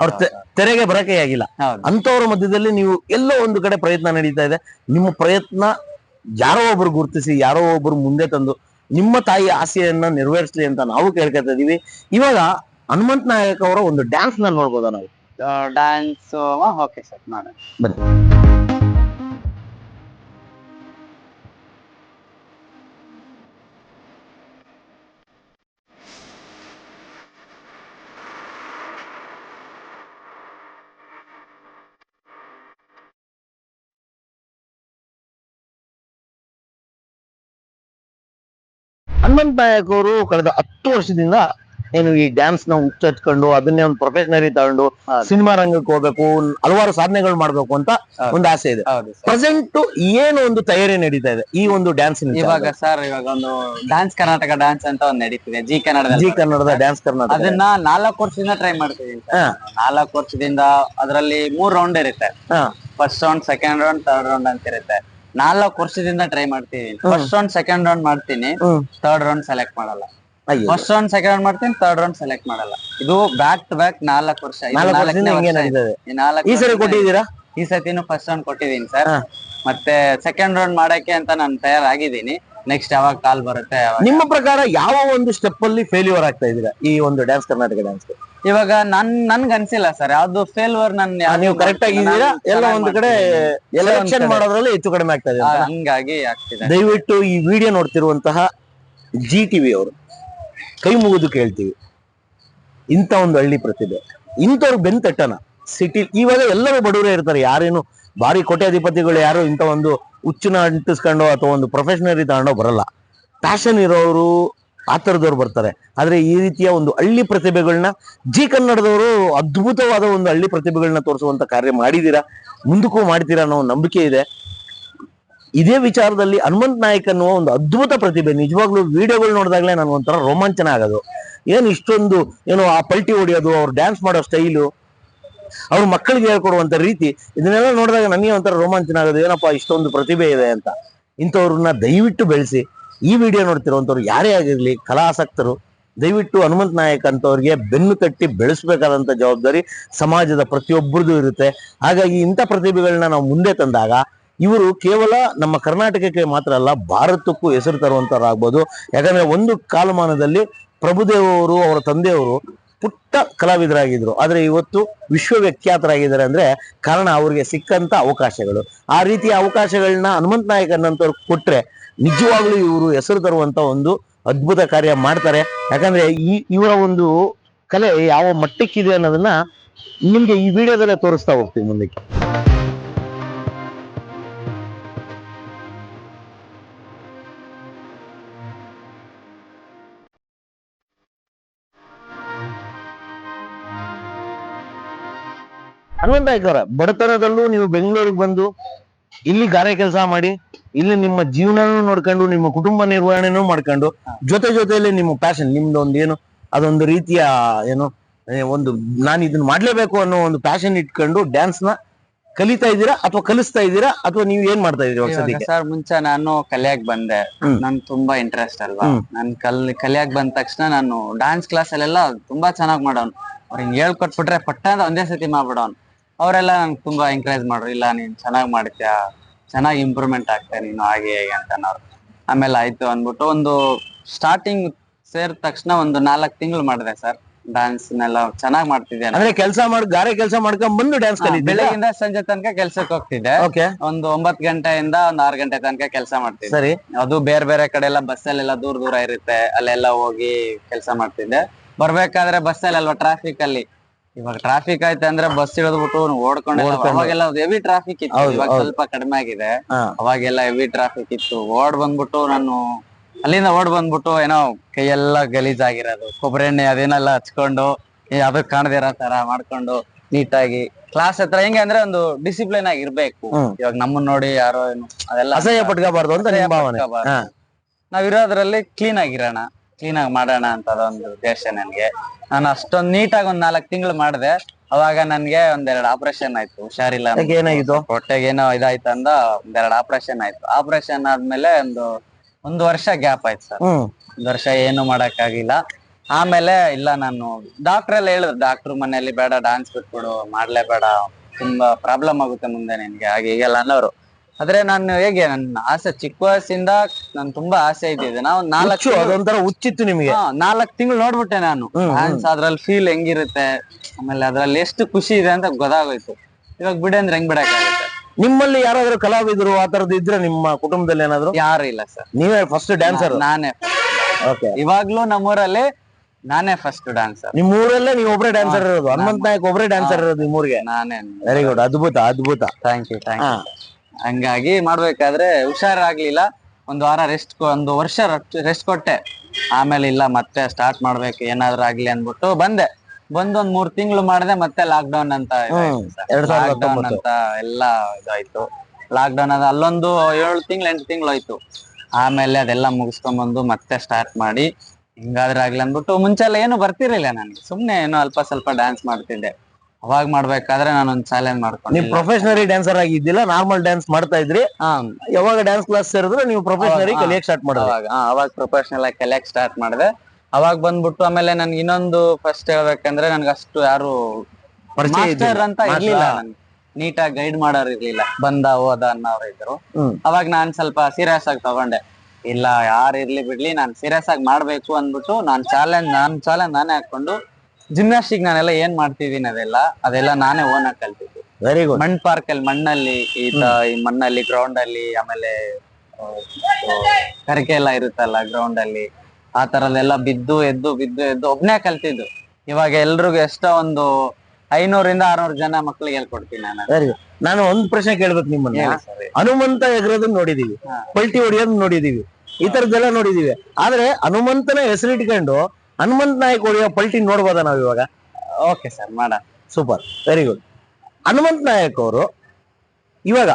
ಅವ್ರ ತೆರೆಗೆ ಬರಕೆ ಆಗಿಲ್ಲ. ಅಂತವ್ರ ಮಧ್ಯದಲ್ಲಿ ನೀವು ಎಲ್ಲೋ ಒಂದು ಕಡೆ ಪ್ರಯತ್ನ ನಡೀತಾ ಇದೆ. ನಿಮ್ಮ ಪ್ರಯತ್ನ ಯಾರೋ ಒಬ್ರು ಗುರುತಿಸಿ ಯಾರೋ ಒಬ್ರು ಮುಂದೆ ತಂದು ನಿಮ್ಮ ತಾಯಿ ಆಸೆಯನ್ನ ನೆರವೇರಿಸಲಿ ಅಂತ ನಾವು ಕೇಳ್ಕೊತಾ ಇದೀವಿ. ಇವಾಗ ಹನುಮಂತ್ ನಾಯಕ್ ಅವರ ಒಂದು ಡ್ಯಾನ್ಸ್ನ ನೋಡ್ಬೋದಾ ನಾವು? ಡ್ಯಾನ್ಸ್ ಓಕೆ ಸರ್ ಬನ್ನಿ. ಹನುಮಂತ್ ನಾಯಕ್ ಅವರು ಕಳೆದ ಹತ್ತು ವರ್ಷದಿಂದ ಏನು ಈ ಡ್ಯಾನ್ಸ್ನ ಹುಚ್ಚಟ್ಕೊಂಡು ಅದನ್ನೇ ಒಂದು ಪ್ರೊಫೆಷನರಿ ತಗೊಂಡು. ಸಿನಿಮಾ ರಂಗಕ್ಕೆ ಹೋಗ್ಬೇಕು ಹಲವಾರು ಸಾಧನೆಗಳು ಮಾಡ್ಬೇಕು ಅಂತ. ಒಂದು ಆಸೆ ಇದೆ. ಪ್ರೆಸೆಂಟ್ ಏನು ಒಂದು ತಯಾರಿ ನಡೀತಾ ಇದೆ ಈ ಒಂದು ಡ್ಯಾನ್ಸ್ ಇವಾಗ ಸರ್ ಇವಾಗ ಒಂದು ಡ್ಯಾನ್ಸ್ ಕರ್ನಾಟಕ ಡ್ಯಾನ್ಸ್ ಅಂತ ಒಂದು ನಡೀತಿದೆ. ಜಿ ಕನ್ನಡ ಜಿ ಕನ್ನಡದ ಡ್ಯಾನ್ಸ್ ಕರ್ನಾಟಕ. ಅದನ್ನ ನಾಲ್ಕು ವರ್ಷದಿಂದ ಟ್ರೈ ಮಾಡ್ತೀವಿ. ನಾಲ್ಕು ವರ್ಷದಿಂದ ಅದರಲ್ಲಿ ಮೂರ್ ರೌಂಡ್ ಇರುತ್ತೆ. ಹಾ. First round second round third round ಅಂತ ಇರುತ್ತೆ. ನಾಲ್ಕು ವರ್ಷದಿಂದ ಟ್ರೈ ಮಾಡ್ತೀನಿ ಫಸ್ಟ್ ರೌಂಡ್ ಸೆಕೆಂಡ್ ರೌಂಡ್ ಮಾಡ್ತೀನಿ. ತರ್ಡ್ ಥರ್ಡ್ ರೌಂಡ್ ಸೆಲೆಕ್ಟ್ ಮಾಡಲ್ಲ. ಫಸ್ಟ್ ರೌಂಡ್ ಸೆಕೆಂಡ್ ರೌಂಡ್ ಮಾಡ್ತೀನಿ ಥರ್ಡ್ ರೌಂಡ್ ಸೆಲೆಕ್ಟ್ ಮಾಡಲ್ಲ. ಇದು ಬ್ಯಾಕ್ ಟು ಬ್ಯಾಕ್ ನಾಲ್ಕು ವರ್ಷ ಇದು ನಾಲ್ಕು ನಾಲ್ಕನೇ ವರ್ಷದಿಂದ ಹಿಂಗೆ ವರ್ಷ ಇದೆ. ಈ ನಾಲ್ಕು ಈ ಸರಿ ಕೊಟ್ಟಿದ್ದೀರಾ? ಈ ಸತಿನು ಫಸ್ಟ್ ರೌಂಡ್ ಕೊಟ್ಟಿದ್ದೀನಿ ಸರ್ ಮತ್ತೆ ಸೆಕೆಂಡ್ ರೌಂಡ್ ಮಾಡಕ್ಕೆ ಅಂತ ನಾನು ತಯಾರಾಗಿದ್ದೀನಿ. ನೆಕ್ಸ್ಟ್ ಯಾವಾಗ ಕಾಲ್ ಬರುತ್ತೆ ಯಾವಾಗ ನಿಮ್ಮ ಪ್ರಕಾರ ಯಾವ ಒಂದು ಸ್ಟೆಪ್ ಅಲ್ಲಿ ಫೇಲ್ಯೂರ್ ಆಗ್ತಾ ಇದೀರಾ ಈ ಒಂದು ಡ್ಯಾನ್ಸ್ ಕರ್ನಾಟಕ ಡ್ಯಾನ್ಸ್ ಇವಾಗ ನನ್ ನನ್ಗ ಅನ್ಸಿಲ್ಲ ಸರ್. ಯಾವ್ದು ಫೇಲ್ವರ್ ನನ್ ನೀವು ಕರೆಕ್ಟ್ ನಾನು ಎಲ್ಲ ಒಂದ್ ಕಡೆ ಎಲೆಕ್ಷನ್ ಮಾಡೋದ್ರಲ್ಲಿ ಹೆಚ್ಚು ಕಡಿಮೆ ಆಗ್ತಾ ಇದೆ ಆ, ಅಂತ. ಹಂಗಾಗಿ ಆಗ್ತಿದೆ. ದಯವಿಟ್ಟು ಈ ವಿಡಿಯೋ ನೋಡ್ತಿರುವಂತಹ ಜಿ ಟಿವಿ ಅವರು ಕೈ ಮುಗಿದು ಕೇಳ್ತೀವಿ. ಇಂಥ ಒಂದು ಹಳ್ಳಿ ಪ್ರತಿಭೆ. ಇಂಥವ್ರು ಬೆನ್ ತಟ್ಟನ ಸಿಟಿ ಇವಾಗ ಎಲ್ಲರೂ ಬಡವರೇ ಇರ್ತಾರೆ. ಯಾರೇನು ಭಾರಿ ಕೋಟ್ಯಾಧಿಪತಿಗಳು ಯಾರು ಇಂಥ ಒಂದು ಹುಚ್ಚನ ಅಂಟಿಸ್ಕೊಂಡು ಅಥವಾ ಒಂದು ಪ್ರೊಫೆಷನರಿ ತಗೊಂಡೋ ಬರಲ್ಲ. ಪ್ಯಾಷನ್ ಇರೋರು ಆ ಥರದವ್ರು ಬರ್ತಾರೆ. ಆದರೆ ಈ ರೀತಿಯ ಒಂದು ಹಳ್ಳಿ ಪ್ರತಿಭೆಗಳನ್ನ ಜಿ ಕನ್ನಡದವರು ಅದ್ಭುತವಾದ ಒಂದು ಹಳ್ಳಿ ಪ್ರತಿಭೆಗಳನ್ನ ತೋರಿಸುವಂಥ ಕಾರ್ಯ ಮಾಡಿದ್ದೀರಾ ಮುಂದಕ್ಕೂ ಮಾಡ್ತೀರಾ ಅನ್ನೋ ನಂಬಿಕೆ ಇದೆ. ಇದೇ ವಿಚಾರದಲ್ಲಿ ಹನುಮಂತ್ ನಾಯಕ್ ಅನ್ನುವ ಒಂದು ಅದ್ಭುತ ಪ್ರತಿಭೆ, ನಿಜವಾಗ್ಲೂ ವಿಡಿಯೋಗಳು ನೋಡಿದಾಗಲೇ ನನಗೆ ಒಂಥರ ರೋಮಾಂಚನ ಆಗೋದು. ಏನು ಇಷ್ಟೊಂದು, ಏನು ಆ ಪಲ್ಟಿ ಹೊಡಿಯೋದು, ಅವ್ರು ಡ್ಯಾನ್ಸ್ ಮಾಡೋ ಸ್ಟೈಲು, ಅವ್ರ ಮಕ್ಕಳಿಗೆ ಹೇಳ್ಕೊಡುವಂಥ ರೀತಿ, ಇದನ್ನೆಲ್ಲ ನೋಡಿದಾಗ ನನಗೆ ಒಂಥರ ರೋಮಾಂಚನ ಆಗೋದು, ಏನಪ್ಪ ಇಷ್ಟೊಂದು ಪ್ರತಿಭೆ ಇದೆ ಅಂತ. ಇಂಥವ್ರನ್ನ ದಯವಿಟ್ಟು ಬೆಳೆಸಿ. ಈ ವಿಡಿಯೋ ನೋಡ್ತಿರುವಂಥವ್ರು ಯಾರೇ ಆಗಿರಲಿ, ಕಲಾಸಕ್ತರು, ದಯವಿಟ್ಟು ಹನುಮಂತ ನಾಯಕ್ ಅಂತವ್ರಿಗೆ ಬೆನ್ನು ಕಟ್ಟಿ ಬೆಳೆಸಬೇಕಾದಂಥ ಜವಾಬ್ದಾರಿ ಸಮಾಜದ ಪ್ರತಿಯೊಬ್ಬರದು ಇರುತ್ತೆ. ಹಾಗಾಗಿ ಇಂಥ ಪ್ರತಿಭೆಗಳನ್ನ ನಾವು ಮುಂದೆ ತಂದಾಗ, ಇವರು ಕೇವಲ ನಮ್ಮ ಕರ್ನಾಟಕಕ್ಕೆ ಮಾತ್ರ ಅಲ್ಲ, ಭಾರತಕ್ಕೂ ಹೆಸರು ತರುವಂತರಾಗ್ಬೋದು ಯಾಕಂದ್ರೆ ಒಂದು ಕಾಲಮಾನದಲ್ಲಿ ಪ್ರಭುದೇವ್ ಅವರು, ಅವರ ತಂದೆಯವರು ಪುಟ್ಟ ಕಲಾವಿದರಾಗಿದ್ರು. ಆದರೆ ಇವತ್ತು ವಿಶ್ವವಿಖ್ಯಾತರಾಗಿದ್ದಾರೆ ಅಂದ್ರೆ ಕಾರಣ ಅವ್ರಿಗೆ ಸಿಕ್ಕಂತ ಅವಕಾಶಗಳು. ಆ ರೀತಿಯ ಅವಕಾಶಗಳನ್ನ ಹನುಮಂತ ನಾಯಕ್ ಕೊಟ್ಟರೆ ಕೊಟ್ರೆ ನಿಜವಾಗ್ಲೂ ಇವರು ಹೆಸರು ತರುವಂತ ಒಂದು ಅದ್ಭುತ ಕಾರ್ಯ ಮಾಡ್ತಾರೆ. ಯಾಕಂದ್ರೆ ಈ ಇವರ ಒಂದು ಕಲೆ ಯಾವ ಮಟ್ಟಕ್ಕಿದೆ ಅನ್ನೋದನ್ನ ನಿಮಗೆ ಈ ವಿಡಿಯೋದಲ್ಲೇ ತೋರಿಸ್ತಾ ಹೋಗ್ತೀವಿ ಮುಂದಕ್ಕೆ. ಹನುಮಂತ ಅವರ ಬಡತನದಲ್ಲೂ ನೀವು ಬೆಂಗಳೂರಿಗೆ ಬಂದು ಇಲ್ಲಿ ಗಾರೆ ಕೆಲಸ ಮಾಡಿ ಇಲ್ಲಿ ನಿಮ್ಮ ಜೀವನನೂ ನೋಡ್ಕೊಂಡು ನಿಮ್ಮ ಕುಟುಂಬ ನಿರ್ವಹಣೆನೂ ಮಾಡ್ಕೊಂಡು ಜೊತೆ ಜೊತೆಯಲ್ಲಿ ನಿಮ್ಮ ಪ್ಯಾಷನ್ ನಿಮ್ದು ಒಂದು ಏನು ಅದೊಂದು ರೀತಿಯ ಏನು ಒಂದು ನಾನು ಇದನ್ನ ಮಾಡ್ಲೇಬೇಕು ಅನ್ನೋ ಒಂದು ಪ್ಯಾಷನ್ ಇಟ್ಕೊಂಡು ಡ್ಯಾನ್ಸ್ನ ಕಲಿತಾ ಇದ್ದೀರಾ ಅಥವಾ ಕಲಿಸ್ತಾ ಇದ್ದೀರಾ ಅಥವಾ ನೀವು ಏನ್ ಮಾಡ್ತಾ ಇದ್ದೀರಾ ಸರ್ ಮುಂಚೆ ನಾನು ಕಲಿಯಾಕ್ ಬಂದೆ. ನನ್ ತುಂಬಾ ಇಂಟ್ರೆಸ್ಟ್ ಅಲ್ವಾ? ನಾನು ಕಲ್ ಕಲಿಯಾಕ್ ಬಂದ ತಕ್ಷಣ ನಾನು ಡಾನ್ಸ್ ಕ್ಲಾಸ್ ಅಲ್ಲೆಲ್ಲ ತುಂಬಾ ಚೆನ್ನಾಗ್ ಮಾಡೋನು. ಅವ್ರಿಗೆ ಹಿಂಗ್ ಹೇಳ್ಕೊಟ್ಬಿಟ್ರೆ ಪಟ್ಟ ಅಂತ ಒಂದೇ ಸತಿ ಮಾಡ್ಬಿಡೋನ್. ಅವರೆಲ್ಲ ನಂಗೆ ತುಂಬಾ ಎಂಕರೇಜ್ ಮಾಡ್ರು ಇಲ್ಲ ನೀನ್ ಚೆನ್ನಾಗ್ ಮಾಡ್ತೀಯಾ? ಚೆನ್ನಾಗಿ ಇಂಪ್ರೂವ್ಮೆಂಟ್ ಆಗ್ತಾ ನೀನು ಹಾಗೆ ಹೇಗೆ ಅಂತ ಅನ್ನೋರು. ಆಮೇಲೆ ಆಯ್ತು ಅಂದ್ಬಿಟ್ಟು ಒಂದು ಸ್ಟಾರ್ಟಿಂಗ್ ಸೇರಿದ ತಕ್ಷಣ ಒಂದು ನಾಲ್ಕ್ ತಿಂಗಳು ಮಾಡಿದೆ ಸರ್ ಡಾನ್ಸ್ ನೆಲ್ಲ ಚೆನ್ನಾಗ್ ಮಾಡ್ತಿದ್ದೆ ನಾನು. ಅಂದ್ರೆ ಕೆಲಸ ಮಾಡಿ ಗಾರೆ ಕೆಲಸ ಮಾಡ್ಕೊಂಡ್ ಬಂದು ಡ್ಯಾನ್ಸ್ ಹಾ, ಕಲಿತೀರಾ ಬೆಳಗಿಂದ ಸಂಜೆ ತನಕ ಕೆಲ್ಸಕ್ಕೆ ಹೋಗ್ತಿದ್ದೆ. ಓಕೆ. ಒಂದು ಒಂಬತ್ ಗಂಟೆಯಿಂದ ಒಂದ್ ಆರ್ ಗಂಟೆ ತನಕ ಕೆಲಸ ಮಾಡ್ತಿದ್ದೆ. ಸರಿ. ಅದು ಬೇರೆ ಬೇರೆ ಕಡೆ ಎಲ್ಲ ಬಸ್ಸಲ್ಲೆಲ್ಲ ದೂರ ದೂರ ಇರುತ್ತೆ ಅಲ್ಲೆಲ್ಲ ಹೋಗಿ ಕೆಲಸ ಮಾಡ್ತಿದ್ದೆ. ಬರ್ಬೇಕಾದ್ರೆ ಬಸ್ಸಲ್ಲಿ ಅಲ್ವಾ ಟ್ರಾಫಿಕ್ ಅಲ್ಲಿ. ಇವಾಗ ಟ್ರಾಫಿಕ್ ಆಯ್ತು ಅಂದ್ರೆ ಬಸ್ ಇಳಿದ್ಬಿಟ್ಟು ಓಡ್ಕೊಂಡು. ಅವಾಗೆಲ್ಲ ಹೆವಿ ಟ್ರಾಫಿಕ್ ಇತ್ತು. ಇವಾಗ ಸ್ವಲ್ಪ ಕಡಿಮೆ ಆಗಿದೆ. ಅವಾಗೆಲ್ಲ ಹೆವಿ ಟ್ರಾಫಿಕ್ ಇತ್ತು. ಓಡ್ ಬಂದ್ಬಿಟ್ಟು ನಾನು ಅಲ್ಲಿಂದ ಓಡ್ ಬಂದ್ಬಿಟ್ಟು ಏನೋ ಕೈಯೆಲ್ಲ ಗಲೀಜಾಗಿರೋದು. ಕೊಬ್ಬರಿ ಎಣ್ಣೆ ಅದೇನೆಲ್ಲ ಹಚ್ಕೊಂಡು ಅದಕ್ ಅದು ಕಾಣದೇ ಇರೋ ತರ ಮಾಡ್ಕೊಂಡು ನೀಟಾಗಿ ಕ್ಲಾಸ್ ಹತ್ರ ಹೆಂಗೆ ಅಂದ್ರೆ ಒಂದು ಡಿಸಿಪ್ಲಿನ್ ಆಗಿರ್ಬೇಕು. ಇವಾಗ ನಮ್ಮನ್ನ ನೋಡಿ ಯಾರೋ ಏನು ಅದೆಲ್ಲ ಅಸಹ್ಯ ಪಟ್ಕೋಬಾರ್ದು ಅಂತ ಭಾವನೆ. ನಾವ್ ಇರೋದ್ರಲ್ಲಿ ಕ್ಲೀನ್ ಆಗಿರೋಣ. ಕ್ಲೀನ್ ಆಗಿ ಮಾಡೋಣ ಅಂತ ಅದೊಂದು ಉದ್ದೇಶ ನನ್ಗೆ. ನಾನು ಅಷ್ಟೊಂದು ನೀಟಾಗಿ ಒಂದ್ ನಾಲ್ಕು ತಿಂಗಳು ಮಾಡಿದೆ. ಅವಾಗ ನನ್ಗೆ ಒಂದೆರಡು ಆಪರೇಷನ್ ಆಯ್ತು. ಹುಷಾರಿಲ್ಲ ಏನಾಗಿತ್ತು ಹೊಟ್ಟೆಗೆ ಏನೋ ಇದಾಯ್ತು ಅಂದ ಒಂದೆರಡು ಆಪರೇಷನ್ ಆಯ್ತು. ಆಪರೇಷನ್ ಆದ್ಮೇಲೆ ಒಂದು ಒಂದು ವರ್ಷ ಗ್ಯಾಪ್ ಆಯ್ತು ಸರ್. ಹ್ಮ್. ಒಂದ್ ವರ್ಷ ಏನು ಮಾಡಕ್ ಆಗಿಲ್ಲ ಆಮೇಲೆ ಇಲ್ಲ ನಾನು ಡಾಕ್ಟರ್ ಎಲ್ಲ ಹೇಳಿದ್ರು. ಡಾಕ್ಟರ್ ಮನೆಯಲ್ಲಿ ಬೇಡ ಡಾನ್ಸ್ ಬಿಟ್ಬಿಡು ಮಾಡ್ಲೇ ಬೇಡ ತುಂಬಾ ಪ್ರಾಬ್ಲಮ್ ಆಗುತ್ತೆ ಮುಂದೆ ನಿನ್ಗೆ. ಹಾಗೆ ಈಗೆಲ್ಲ ಅನ್ನೋರು. ಆದ್ರೆ ನಾನು ಹೇಗೆ ನನ್ನ ಆಸೆ ಚಿಕ್ಕ ವಯಸ್ಸಿಂದ ನಾನು ತುಂಬಾ ಆಸೆ ಇದ್ದಿದೆ. ನಾವು ಹುಚ್ಚು ನಾಲ್ಕು ಅದೊಂಥರ ಹುಚ್ಚಿತ್ತು ನಿಮಗೆ. ನಾಲ್ಕು ತಿಂಗಳು ನೋಡ್ಬಿಟ್ಟೆ ನಾನು. ಡ್ಯಾನ್ಸ್ ಅದ್ರಲ್ಲಿ ಫೀಲ್ ಹೆಂಗಿರುತ್ತೆ ಆಮೇಲೆ ಅದ್ರಲ್ಲಿ ಎಷ್ಟು ಖುಷಿ ಇದೆ ಅಂತ ಗೊತ್ತಾಗೋಯ್ತು. ಇವಾಗ ಬಿಡಿ ಅಂದ್ರೆ ಹೆಂಗ್ ಬಿಡಕ್ಕಾಗುತ್ತೆ? ನಿಮ್ಮಲ್ಲಿ ಯಾರಾದ್ರೂ ಕಲಾವಿದರು ಆ ತರದ್ದು ಇದ್ರೆ ನಿಮ್ಮ ಕುಟುಂಬದಲ್ಲಿ ಏನಾದ್ರು? ಯಾರು ಇಲ್ಲ ಸರ್ ನೀವೇ ಫಸ್ಟ್ ಡ್ಯಾನ್ಸರ್ ನಾನೇ ಓಕೆ ಇವಾಗ್ಲೂ ನಮ್ಮೂರಲ್ಲಿ ನಾನೇ ಫಸ್ಟ್ ಡಾನ್ಸರ್ ನಿಮ್ ಊರಲ್ಲೇ ನೀವು ಒಬ್ಬರೇ ಡ್ಯಾನ್ಸರ್ ಇರೋದು. ಹನುಮಂತ ನಾಯಕ್ ಒಬ್ಬರೇ ಡ್ಯಾನ್ಸರ್ ಇರೋದು ನಿಮ್ ಊರಿಗೆ ನಾನೇ. ವೆರಿ ಗುಡ್ ಅದ್ಭುತ ಅದ್ಭುತ. ಥ್ಯಾಂಕ್ ಯು ಥ್ಯಾಂಕ್ ಯು ಹಂಗಾಗಿ ಮಾಡ್ಬೇಕಾದ್ರೆ ಹುಷಾರಾಗ್ಲಿಲ್ಲ. ಒಂದು ವಾರ ರೆಸ್ಟ್ ಒಂದು ವರ್ಷ ರೆಸ್ಟ್ ಕೊಟ್ಟೆ. ಆಮೇಲೆ ಇಲ್ಲ ಮತ್ತೆ ಸ್ಟಾರ್ಟ್ ಮಾಡ್ಬೇಕು ಏನಾದ್ರೂ ಆಗ್ಲಿ ಅಂದ್ಬಿಟ್ಟು ಬಂದೆ. ಬಂದೊಂದ್ ಒಂದ್ ಮೂರ್ ತಿಂಗಳು ಮಾಡಿದೆ ಮತ್ತೆ ಲಾಕ್ ಡೌನ್ ಅಂತ ಲಾಕ್ ಡೌನ್ ಅಂತ ಎಲ್ಲ ಇದಾಯ್ತು. ಲಾಕ್ ಡೌನ್ ಅದ ಅಲ್ಲೊಂದು ಏಳು ತಿಂಗಳು ಎಂಟು ತಿಂಗಳು ಆಯ್ತು ಆಮೇಲೆ ಅದೆಲ್ಲ ಮುಗಿಸ್ಕೊಂಡ್ಬಂದು ಮತ್ತೆ ಸ್ಟಾರ್ಟ್ ಮಾಡಿ ಹಿಂಗಾದ್ರೆ ಆಗ್ಲಿ ಅಂದ್ಬಿಟ್ಟು ಮುಂಚೆ ಎಲ್ಲ ಏನು ಬರ್ತಿರ್ಲಿಲ್ಲ ನನಗೆ. ಸುಮ್ನೆ ಏನೋ ಅಲ್ಪ ಸ್ವಲ್ಪ ಡ್ಯಾನ್ಸ್ ಮಾಡ್ತಿದ್ದೆ. ಅವಾಗ ಮಾಡ್ಬೇಕಾದ್ರೆ ನಾನೊಂದ್ ಚಾಲೆಂಜ್ ನೀವು ಮಾಡ್ಕೊಂಡು ಪ್ರೊಫೆಷನರಿ ಡ್ಯಾನ್ಸರ್ ಆಗಿದ್ದಿಲ್ಲ ನಾರ್ಮಲ್ ಡ್ಯಾನ್ಸ್ ಮಾಡ್ತಾ ಇದ್ರಿ. ಯಾವಾಗ ಡ್ಯಾನ್ಸ್ ಕ್ಲಾಸ್ ಸೇರಿದ್ರೆ ನೀವು ಪ್ರೊಫೆಷನರಿ ಅವಾಗ, ಕಲಿಯಕ್ ಸ್ಟಾರ್ಟ್ ಮಾಡಿದ್ರಿ. ಅವಾಗ ಹಾ, ಅವಾಗ ಪ್ರೊಫೆಷನಲ್ ಆಗಿ ಕಲಿಯಕ್ ಸ್ಟಾರ್ಟ್ ಮಾಡಿದೆ. ಅವಾಗ ಬಂದ್ಬಿಟ್ಟು ಆಮೇಲೆ ನನ್ಗೆ ಇನ್ನೊಂದು ಫಸ್ಟ್ ಹೇಳ್ಬೇಕಂದ್ರೆ ನನ್ಗೆ ಅಷ್ಟು ಯಾರು ಪರಿಚಯ ಮಾಸ್ಟರ್ ಇದ್ದಿಲ್ಲ. ಅಂತ ಮಾಸ್ಟರ್, ಇರ್ಲಿಲ್ಲ. ನನ್ಗೆ ನೀಟಾಗಿ ಗೈಡ್ ಮಾಡೋರ್ ಇರ್ಲಿಲ್ಲ. ಬಂದ ಹೋದ ಅನ್ನೋರು ಇದ್ರು. ಹ್ಮ್. ಅವಾಗ ನಾನ್ ಸ್ವಲ್ಪ ಸೀರಿಯಸ್ ಆಗಿ ತಗೊಂಡೆ. ಇಲ್ಲ ಯಾರು ಇರ್ಲಿ ಬಿಡ್ಲಿ ನಾನ್ ಸೀರಿಯಸ್ ಆಗಿ ಮಾಡ್ಬೇಕು ಅಂದ್ಬಿಟ್ಟು ನಾನ್ ಚಾಲೆಂಜ್ ನಾನ್ ಚಾಲೆಂಜ್ ನಾನೇ ಹಾಕೊಂಡು ಜಿಮ್ನಾಸ್ಟಿಕ್ ನಾನೆಲ್ಲ ಏನ್ ಮಾಡ್ತಿದೀನಿ ಅದೆಲ್ಲ ಅದೆಲ್ಲ ನಾನೇ ಓನ್ ಆಗಿ ಕಲ್ತಿದ್ದು. ವೆರಿ ಗುಡ್ ಮಣ್ ಪಾರ್ಕ್ ಅಲ್ಲಿ ಮಣ್ಣಲ್ಲಿ ಈ ತ- ಈ ಮಣ್ಣಲ್ಲಿ ಗ್ರೌಂಡ್ ಅಲ್ಲಿ ಆಮೇಲೆ ಆ, ಕರಿಕೆ ಎಲ್ಲ ಇರುತ್ತಲ್ಲ ಗ್ರೌಂಡ್ ಅಲ್ಲಿ ಆ ತರದೆಲ್ಲ ಬಿದ್ದು ಎದ್ದು ಬಿದ್ದು ಎದ್ದು ಒಬ್ನೇ ಕಲ್ತಿದ್ದು. ಇವಾಗ ಎಲ್ರಿಗೂ ಎಷ್ಟೋ ಒಂದು ಐನೂರಿಂದ ಆರ್ನೂರು ಜನ ಮಕ್ಳಿಗೆ ಹೇಳ್ಕೊಡ್ತೀನಿ ನಾನು. ವೆರಿ ಗುಡ್ ನಾನು ಒಂದ್ ಪ್ರಶ್ನೆ ಕೇಳ್ಬೇಕು ನಿಮ್ಮನ್ನ. ಹೇಳಿ sir. ಹನುಮಂತ ಎಗರೋದನ್ನ ನೋಡಿದೀವಿ. ಹಾ. ಪಲ್ಟಿ ಹೊಡಿಯೋದನ್ನ ನೋಡಿದೀವಿ. ಈ ತರದ್ದೆಲ್ಲ ನೋಡಿದೀವಿ. ಆದ್ರೆ ಹನುಮಂತನ ಹೆಸರಿಟ್ಕೊಂಡು ಹನುಮಂತ ನಾಯಕ್ ಹೊಡೆಯೋ ಪಲ್ಟಿ ನೋಡ್ಬೋದ ನಾವ್ ಇವಾಗ? ಓಕೆ ಸರ್ ಮಾಡ. Super very good Hanumantha Nayak ಅವರು ಇವಾಗ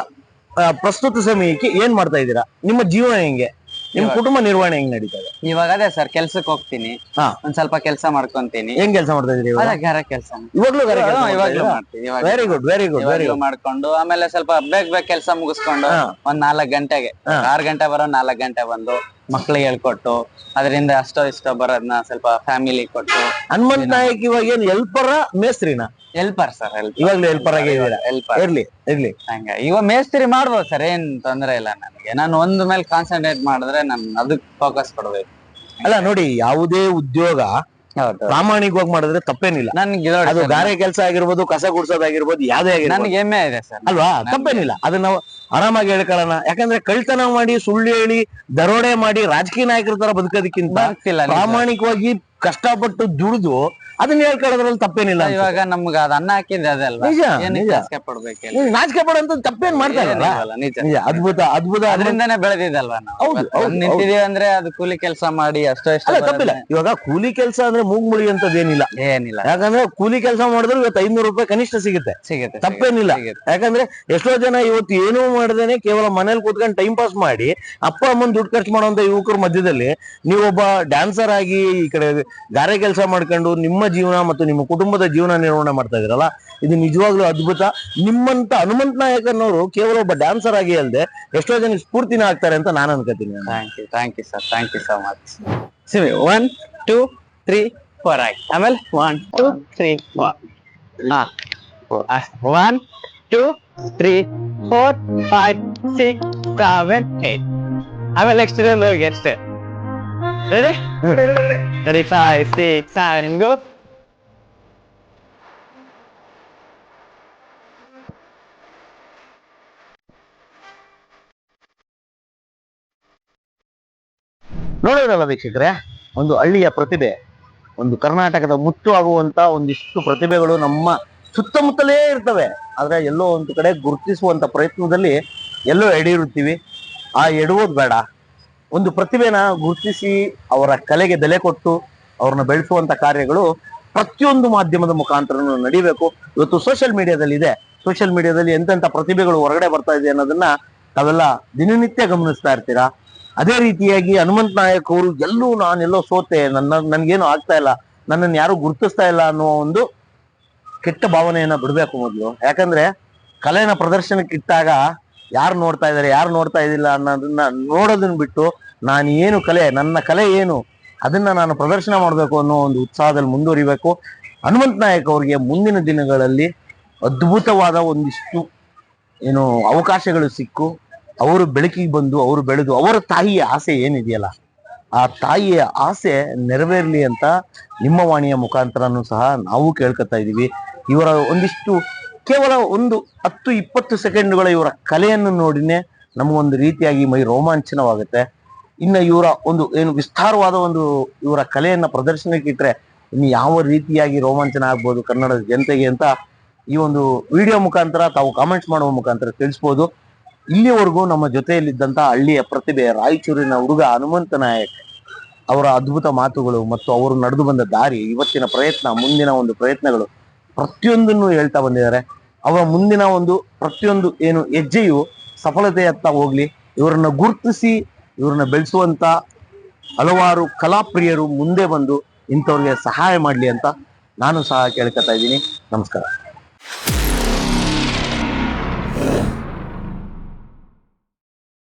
ಆ, ಪ್ರಸ್ತುತ ಸಮಯಕ್ಕೆ ಏನ್ ಮಾಡ್ತಾ ಇದ್ದೀರಾ? ನಿಮ್ಮ ಜೀವನ ಹೆಂಗೆ? ನಿಮ್ ಕುಟುಂಬ ನಿರ್ವಹಣೆ ಹೆಂಗ್ ನಡೀತದೆ ಇವಾಗ ಅದೇ ಸರ್ ಕೆಲ್ಸಕ್ಕೆ ಹೋಗ್ತೀನಿ. ಹಾ. ಒಂದ್ ಸ್ವಲ್ಪ ಕೆಲಸ ಮಾಡ್ಕೊಂತೀನಿ. ಏನ್ ಕೆಲಸ ಮಾಡ್ತಾ ಇದ್ದೀರಿ ಅದೇ ಕೆಲಸ. ಇವಾಗ್ಲೂ ಇವಾಗ್ಲೂ ಮಾಡ್ತೀನಿ ಇವಾಗ very good very good very ಇವಾಗ್ಲೂ ಮಾಡ್ಕೊಂಡು ಆಮೇಲೆ ಸ್ವಲ್ಪ ಬೇಗ ಬೇಗ ಕೆಲಸ ಮುಗಿಸ್ಕೊಂಡು ಹಾ. ಒಂದ್ ನಾಲ್ಕ್ ಗಂಟೆಗೆ. ಹಾ. ಆರ್ ಗಂಟೆ ಬರೋ ನಾಲ್ಕ್ ಗಂಟೆ ಬಂದು ಮಕ್ಳಿಗೆ ಹೇಳ್ಕೊಟ್ಟು ಅದರಿಂದ ಅಷ್ಟೋ ಇಷ್ಟೋ ಬರೋದ್ನ ಸ್ವಲ್ಪ ಫ್ಯಾಮಿಲಿ ಕೊಟ್ಟು. ಹನುಮಂತ ನಾಯಕ್ ಇವಾಗ ಏನ್ ಎಲ್ಪರ ಮೇಸ್ತ್ರಿನ? ಹೆಲ್ಪರ್ ಸರ್ ಹೆಲ್ಪ್ ಇವಾಗ್ಲೂ ಹೆಲ್ಪರ್ ಆಗೇ ಹೆಲ್ಪರ್ ಇರ್ಲಿ ಇರ್ಲಿ. ಹಂಗ ಇವಾಗ ಮೇಸ್ತ್ರಿ ಮಾಡ್ಬೋದು ಸರ್ ಏನ್ ತೊಂದರೆ ಇಲ್ಲ ನನಗೆ. ನಾನು ಒಂದ್ ಮೇಲೆ ಕಾನ್ಸಂಟ್ರೇಟ್ ಮಾಡಿದ್ರೆ ನಾನು ಅದಕ್ ಫೋಕಸ್ ಕೊಡ್ಬೇಕು. ಅಲ್ಲ ನೋಡಿ ಯಾವುದೇ ಉದ್ಯೋಗ ಪ್ರಾಮಾಣಿಕವಾಗಿ ಮಾಡಿದ್ರೆ ತಪ್ಪೇನಿಲ್ಲ. ನನ್ಗೆ ಅದು ಗಾರೆ ಕೆಲಸ ಆಗಿರ್ಬೋದು ಕಸ ಗುಡ್ಸೋದಾಗಿರ್ಬೋದು ಯಾವ್ದೇ ಆಗಿರ್ಬೋದು. ನನ್ಗೆ ಹೆಮ್ಮೆ ಇದೆ ಸರ್. ಅಲ್ವಾ? ತಪ್ಪೇನಿಲ್ಲ. ಅದನ್ನ ನಾವು ಆರಾಮಾಗಿ ಹೇಳ್ಕೊಳ್ಳೋಣ. ಯಾಕಂದ್ರೆ ಕಳ್ತನ ಮಾಡಿ ಸುಳ್ಳು ಹೇಳಿ ದರೋಡೆ ಮಾಡಿ ರಾಜಕೀಯ ನಾಯಕರ ತರ ಬದುಕೋದಕ್ಕಿಂತ. ಪ್ರಾಮಾಣಿಕವಾಗಿ ಕಷ್ಟಪಟ್ಟು ದುಡಿದು ಅದನ್ನ ಹೇಳ್ಕೊಳ್ಳೋದ್ರಲ್ಲಿ ತಪ್ಪೇನಿಲ್ಲ. ಇವಾಗ ನಮ್ಗ ಅದ ಅನ್ನ ಹಾಕಿದ್ರೆ ಅದಲ್ವಾ? ನಿಜ. ನಾಚಿಕೆ ಪಡ್ಬೇಕಿಲ್ಲ ನೀವು ನಾಚಿಕೆ ಪಡೋಂತ ತಪ್ಪೇನ್ ಮಾಡ್ತಾರೆ ಇಲ್ಲ ಏನಿಲ್ವಲ್ಲ, ನಿಜ. ನಿಜ ಅದ್ಭುತ ಅದ್ಭುತ ಅದರಿಂದನೇ ಅದರಿಂದಾನೇ ಬೆಳೆದಿದ್ದಲ್ವಾ ನಾವು? ಹೌದು, ಇವತ್ತು ಹೌದು, ನಿಂತಿದೀವಿ ಅಂದ್ರೆ ಅದು ಕೂಲಿ ಕೆಲಸ ಮಾಡಿ ಅಷ್ಟೋ ಅಷ್ಟೇ ತಪ್ಪಿಲ್ಲ. ಇವಾಗ ಕೂಲಿ ಕೆಲಸ ಅಂದ್ರೆ ಮೂಗ್ ಮುಳಿ ಅಂತದೇನಿಲ್ಲ ಏನಿಲ್ಲ. ಯಾಕಂದ್ರೆ ಕೂಲಿ ಕೆಲಸ ಮಾಡಿದ್ರು ಇವತ್ತು ಐನೂರು ರೂಪಾಯಿ ಕನಿಷ್ಠ ಸಿಗುತ್ತೆ. ಸಿಗುತ್ತೆ ತಪ್ಪೇನಿಲ್ಲ. ಸಿಗುತ್ತೆ. ಯಾಕಂದ್ರೆ ಎಷ್ಟೋ ಜನ ಇವತ್ತು ಏನೂ ಮಾಡದೇನೆ ಕೇವಲ ಮನೇಲಿ ಕೂತ್ಕೊಂಡು ಟೈಮ್ ಪಾಸ್ ಮಾಡಿ ಅಪ್ಪ ಅಮ್ಮನ್ ದುಡ್ಡು ಖರ್ಚು ಮಾಡುವಂತ ಯುವಕರ ಮಧ್ಯದಲ್ಲಿ ನೀವೊಬ್ಬ ಡ್ಯಾನ್ಸರ್ ಆಗಿ ಈ ಕಡೆ ಗಾರೆ ಕೆಲಸ ಮಾಡ್ಕೊಂಡು ನಿಮ್ಮ ಜೀವನ ಮತ್ತು ನಿಮ್ಮ ಕುಟುಂಬದ ಜೀವನ ನಿರ್ವಹಣೆ ಮಾಡ್ತಾ ಇದೀರಲ್ಲ ಇದು ನಿಜವಾಗ್ಲೂ ಅದ್ಭುತ. ನಿಮ್ಮಂತ ಹನುಮಂತ ನಾಯಕ್ ಅನ್ನೋರು ಕೇವಲ ಒಬ್ಬ ಡ್ಯಾನ್ಸರ್ ಆಗಿ ಅಲ್ಲದೆ ಎಷ್ಟೋ ಜನ ಸ್ಫೂರ್ತಿನ ಆಗ್ತಾರೆ ಅಂತ ನಾನು ಅನ್ಕೋತೀನಿ thank you thank you sir thank you so much Simi one two three four ಆಯ್ತು ಆಮೇಲೆ one two three four one two three four five six seven eight ಆಮೇಲೆ ನೆಕ್ಸ್ಟ್ ಹೋಗಿ ಅಷ್ಟೇ ready ready five six seven go ನೋಡೋದಲ್ಲ ವೀಕ್ಷಕರೇ? ಒಂದು ಹಳ್ಳಿಯ ಪ್ರತಿಭೆ, ಒಂದು ಕರ್ನಾಟಕದ ಮುತ್ತು ಆಗುವಂತ ಒಂದಿಷ್ಟು ಪ್ರತಿಭೆಗಳು ನಮ್ಮ ಸುತ್ತಮುತ್ತಲೇ ಇರ್ತವೆ. ಆದ್ರೆ ಎಲ್ಲೋ ಒಂದು ಕಡೆ ಗುರುತಿಸುವಂತ ಪ್ರಯತ್ನದಲ್ಲಿ ಎಲ್ಲೋ ಎಡಿರುತ್ತೀವಿ. ಆ ಎಡುವುದು ಬೇಡ. ಒಂದು ಪ್ರತಿಭೆನ ಗುರುತಿಸಿ ಅವರ ಕಲೆಗೆ ಬೆಲೆ ಕೊಟ್ಟು ಅವ್ರನ್ನ ಬೆಳೆಸುವಂತ ಕಾರ್ಯಗಳು ಪ್ರತಿಯೊಂದು ಮಾಧ್ಯಮದ ಮುಖಾಂತರ ನಡಿಬೇಕು. ಇವತ್ತು ಸೋಷಿಯಲ್ ಮೀಡಿಯಾದಲ್ಲಿ ಇದೆ. ಸೋಷಿಯಲ್ ಮೀಡಿಯಾದಲ್ಲಿ ಎಂತೆಂಥ ಪ್ರತಿಭೆಗಳು ಹೊರಗಡೆ ಬರ್ತಾ ಇದೆ ಅನ್ನೋದನ್ನ ತಾವೆಲ್ಲ ದಿನನಿತ್ಯ ಗಮನಿಸ್ತಾ ಇರ್ತೀರಾ? ಅದೇ ರೀತಿಯಾಗಿ ಹನುಮಂತ ನಾಯಕ್ ಅವರು ಎಲ್ಲೂ ನಾನೆಲ್ಲೋ ಸೋತೆ, ನನ್ನ, ನನ್ಗೇನು ಆಗ್ತಾ ಇಲ್ಲ, ನನ್ನನ್ನು ಯಾರು ಗುರುತಿಸ್ತಾ ಇಲ್ಲ ಅನ್ನೋ ಒಂದು ಕೆಟ್ಟ ಭಾವನೆಯನ್ನ ಬಿಡಬೇಕು ಮೊದಲು. ಯಾಕಂದ್ರೆ ಕಲೆನ ಪ್ರದರ್ಶನಕ್ಕೆ ಇಟ್ಟಾಗ ಯಾರು ನೋಡ್ತಾ ಇದ್ದಾರೆ ಯಾರು ನೋಡ್ತಾ ಇದ್ದಿಲ್ಲ ಅನ್ನೋದನ್ನ ನೋಡೋದನ್ನ ಬಿಟ್ಟು ನಾನು ಏನು ಕಲೆ, ನನ್ನ ಕಲೆ ಏನು, ಅದನ್ನ ನಾನು ಪ್ರದರ್ಶನ ಮಾಡಬೇಕು ಅನ್ನೋ ಒಂದು ಉತ್ಸಾಹದಲ್ಲಿ ಮುಂದುವರಿಬೇಕು. ಹನುಮಂತ ನಾಯಕ್ ಅವರಿಗೆ ಮುಂದಿನ ದಿನಗಳಲ್ಲಿ ಅದ್ಭುತವಾದ ಒಂದಿಷ್ಟು ಏನು ಅವಕಾಶಗಳು ಸಿಕ್ಕು. ಅವರು ಬೆಳಕಿಗೆ ಬಂದು, ಅವರು ಬೆಳೆದು, ಅವರ ತಾಯಿಯ ಆಸೆ ಏನಿದೆಯಲ್ಲ, ಆ ತಾಯಿಯ ಆಸೆ ನೆರವೇರಲಿ ಅಂತ ನಿಮ್ಮ ವಾಣಿಯ ಮುಖಾಂತರನೂ ಸಹ ನಾವು ಕೇಳ್ಕೊತಾ ಇದ್ದೀವಿ. ಇವರ ಒಂದಿಷ್ಟು, ಕೇವಲ ಒಂದು ಹತ್ತು, ಇಪ್ಪತ್ತು ಸೆಕೆಂಡ್ಗಳ ಇವರ ಕಲೆಯನ್ನು ನೋಡಿನೇ ನಮಗೊಂದು ರೀತಿಯಾಗಿ ಮೈ ರೋಮಾಂಚನವಾಗುತ್ತೆ. ಇನ್ನು ಇವರ ಒಂದು ಏನು ವಿಸ್ತಾರವಾದ ಒಂದು ಇವರ ಕಲೆಯನ್ನು ಪ್ರದರ್ಶನಕ್ಕೆ ಇಟ್ಟರೆ ಇನ್ನು ಯಾವ ರೀತಿಯಾಗಿ ರೋಮಾಂಚನ ಆಗ್ಬೋದು ಕನ್ನಡದ ಜನತೆಗೆ ಅಂತ ಈ ಒಂದು ವಿಡಿಯೋ ಮುಖಾಂತರ ತಾವು ಕಾಮೆಂಟ್ಸ್ ಮಾಡುವ ಮುಖಾಂತರ ತಿಳಿಸ್ಬೋದು. ಇಲ್ಲಿವರೆಗೂ ನಮ್ಮ ಜೊತೆಯಲ್ಲಿದ್ದಂತ ಹಳ್ಳಿಯ ಪ್ರತಿಭೆ, ರಾಯಚೂರಿನ ಹುಡುಗ ಹನುಮಂತ ನಾಯಕ್ ಅವರ ಅದ್ಭುತ ಮಾತುಗಳು ಮತ್ತು ಅವರು ನಡೆದು ಬಂದ ದಾರಿ, ಇವತ್ತಿನ ಪ್ರಯತ್ನ, ಮುಂದಿನ ಒಂದು ಪ್ರಯತ್ನಗಳು ಪ್ರತಿಯೊಂದನ್ನು ಹೇಳ್ತಾ ಬಂದಿದ್ದಾರೆ. ಅವರ ಮುಂದಿನ ಒಂದು ಪ್ರತಿಯೊಂದು ಏನು ಹೆಜ್ಜೆಯು ಸಫಲತೆಯತ್ತ ಹೋಗ್ಲಿ. ಇವರನ್ನ ಗುರುತಿಸಿ, ಇವ್ರನ್ನ ಬೆಳೆಸುವಂತ ಹಲವಾರು ಕಲಾಪ್ರಿಯರು ಮುಂದೆ ಬಂದು ಇಂಥವ್ರಿಗೆ ಸಹಾಯ ಮಾಡಲಿ ಅಂತ ನಾನು ಸಹ ಕೇಳ್ಕೊತಾ ಇದ್ದೀನಿ. ನಮಸ್ಕಾರ.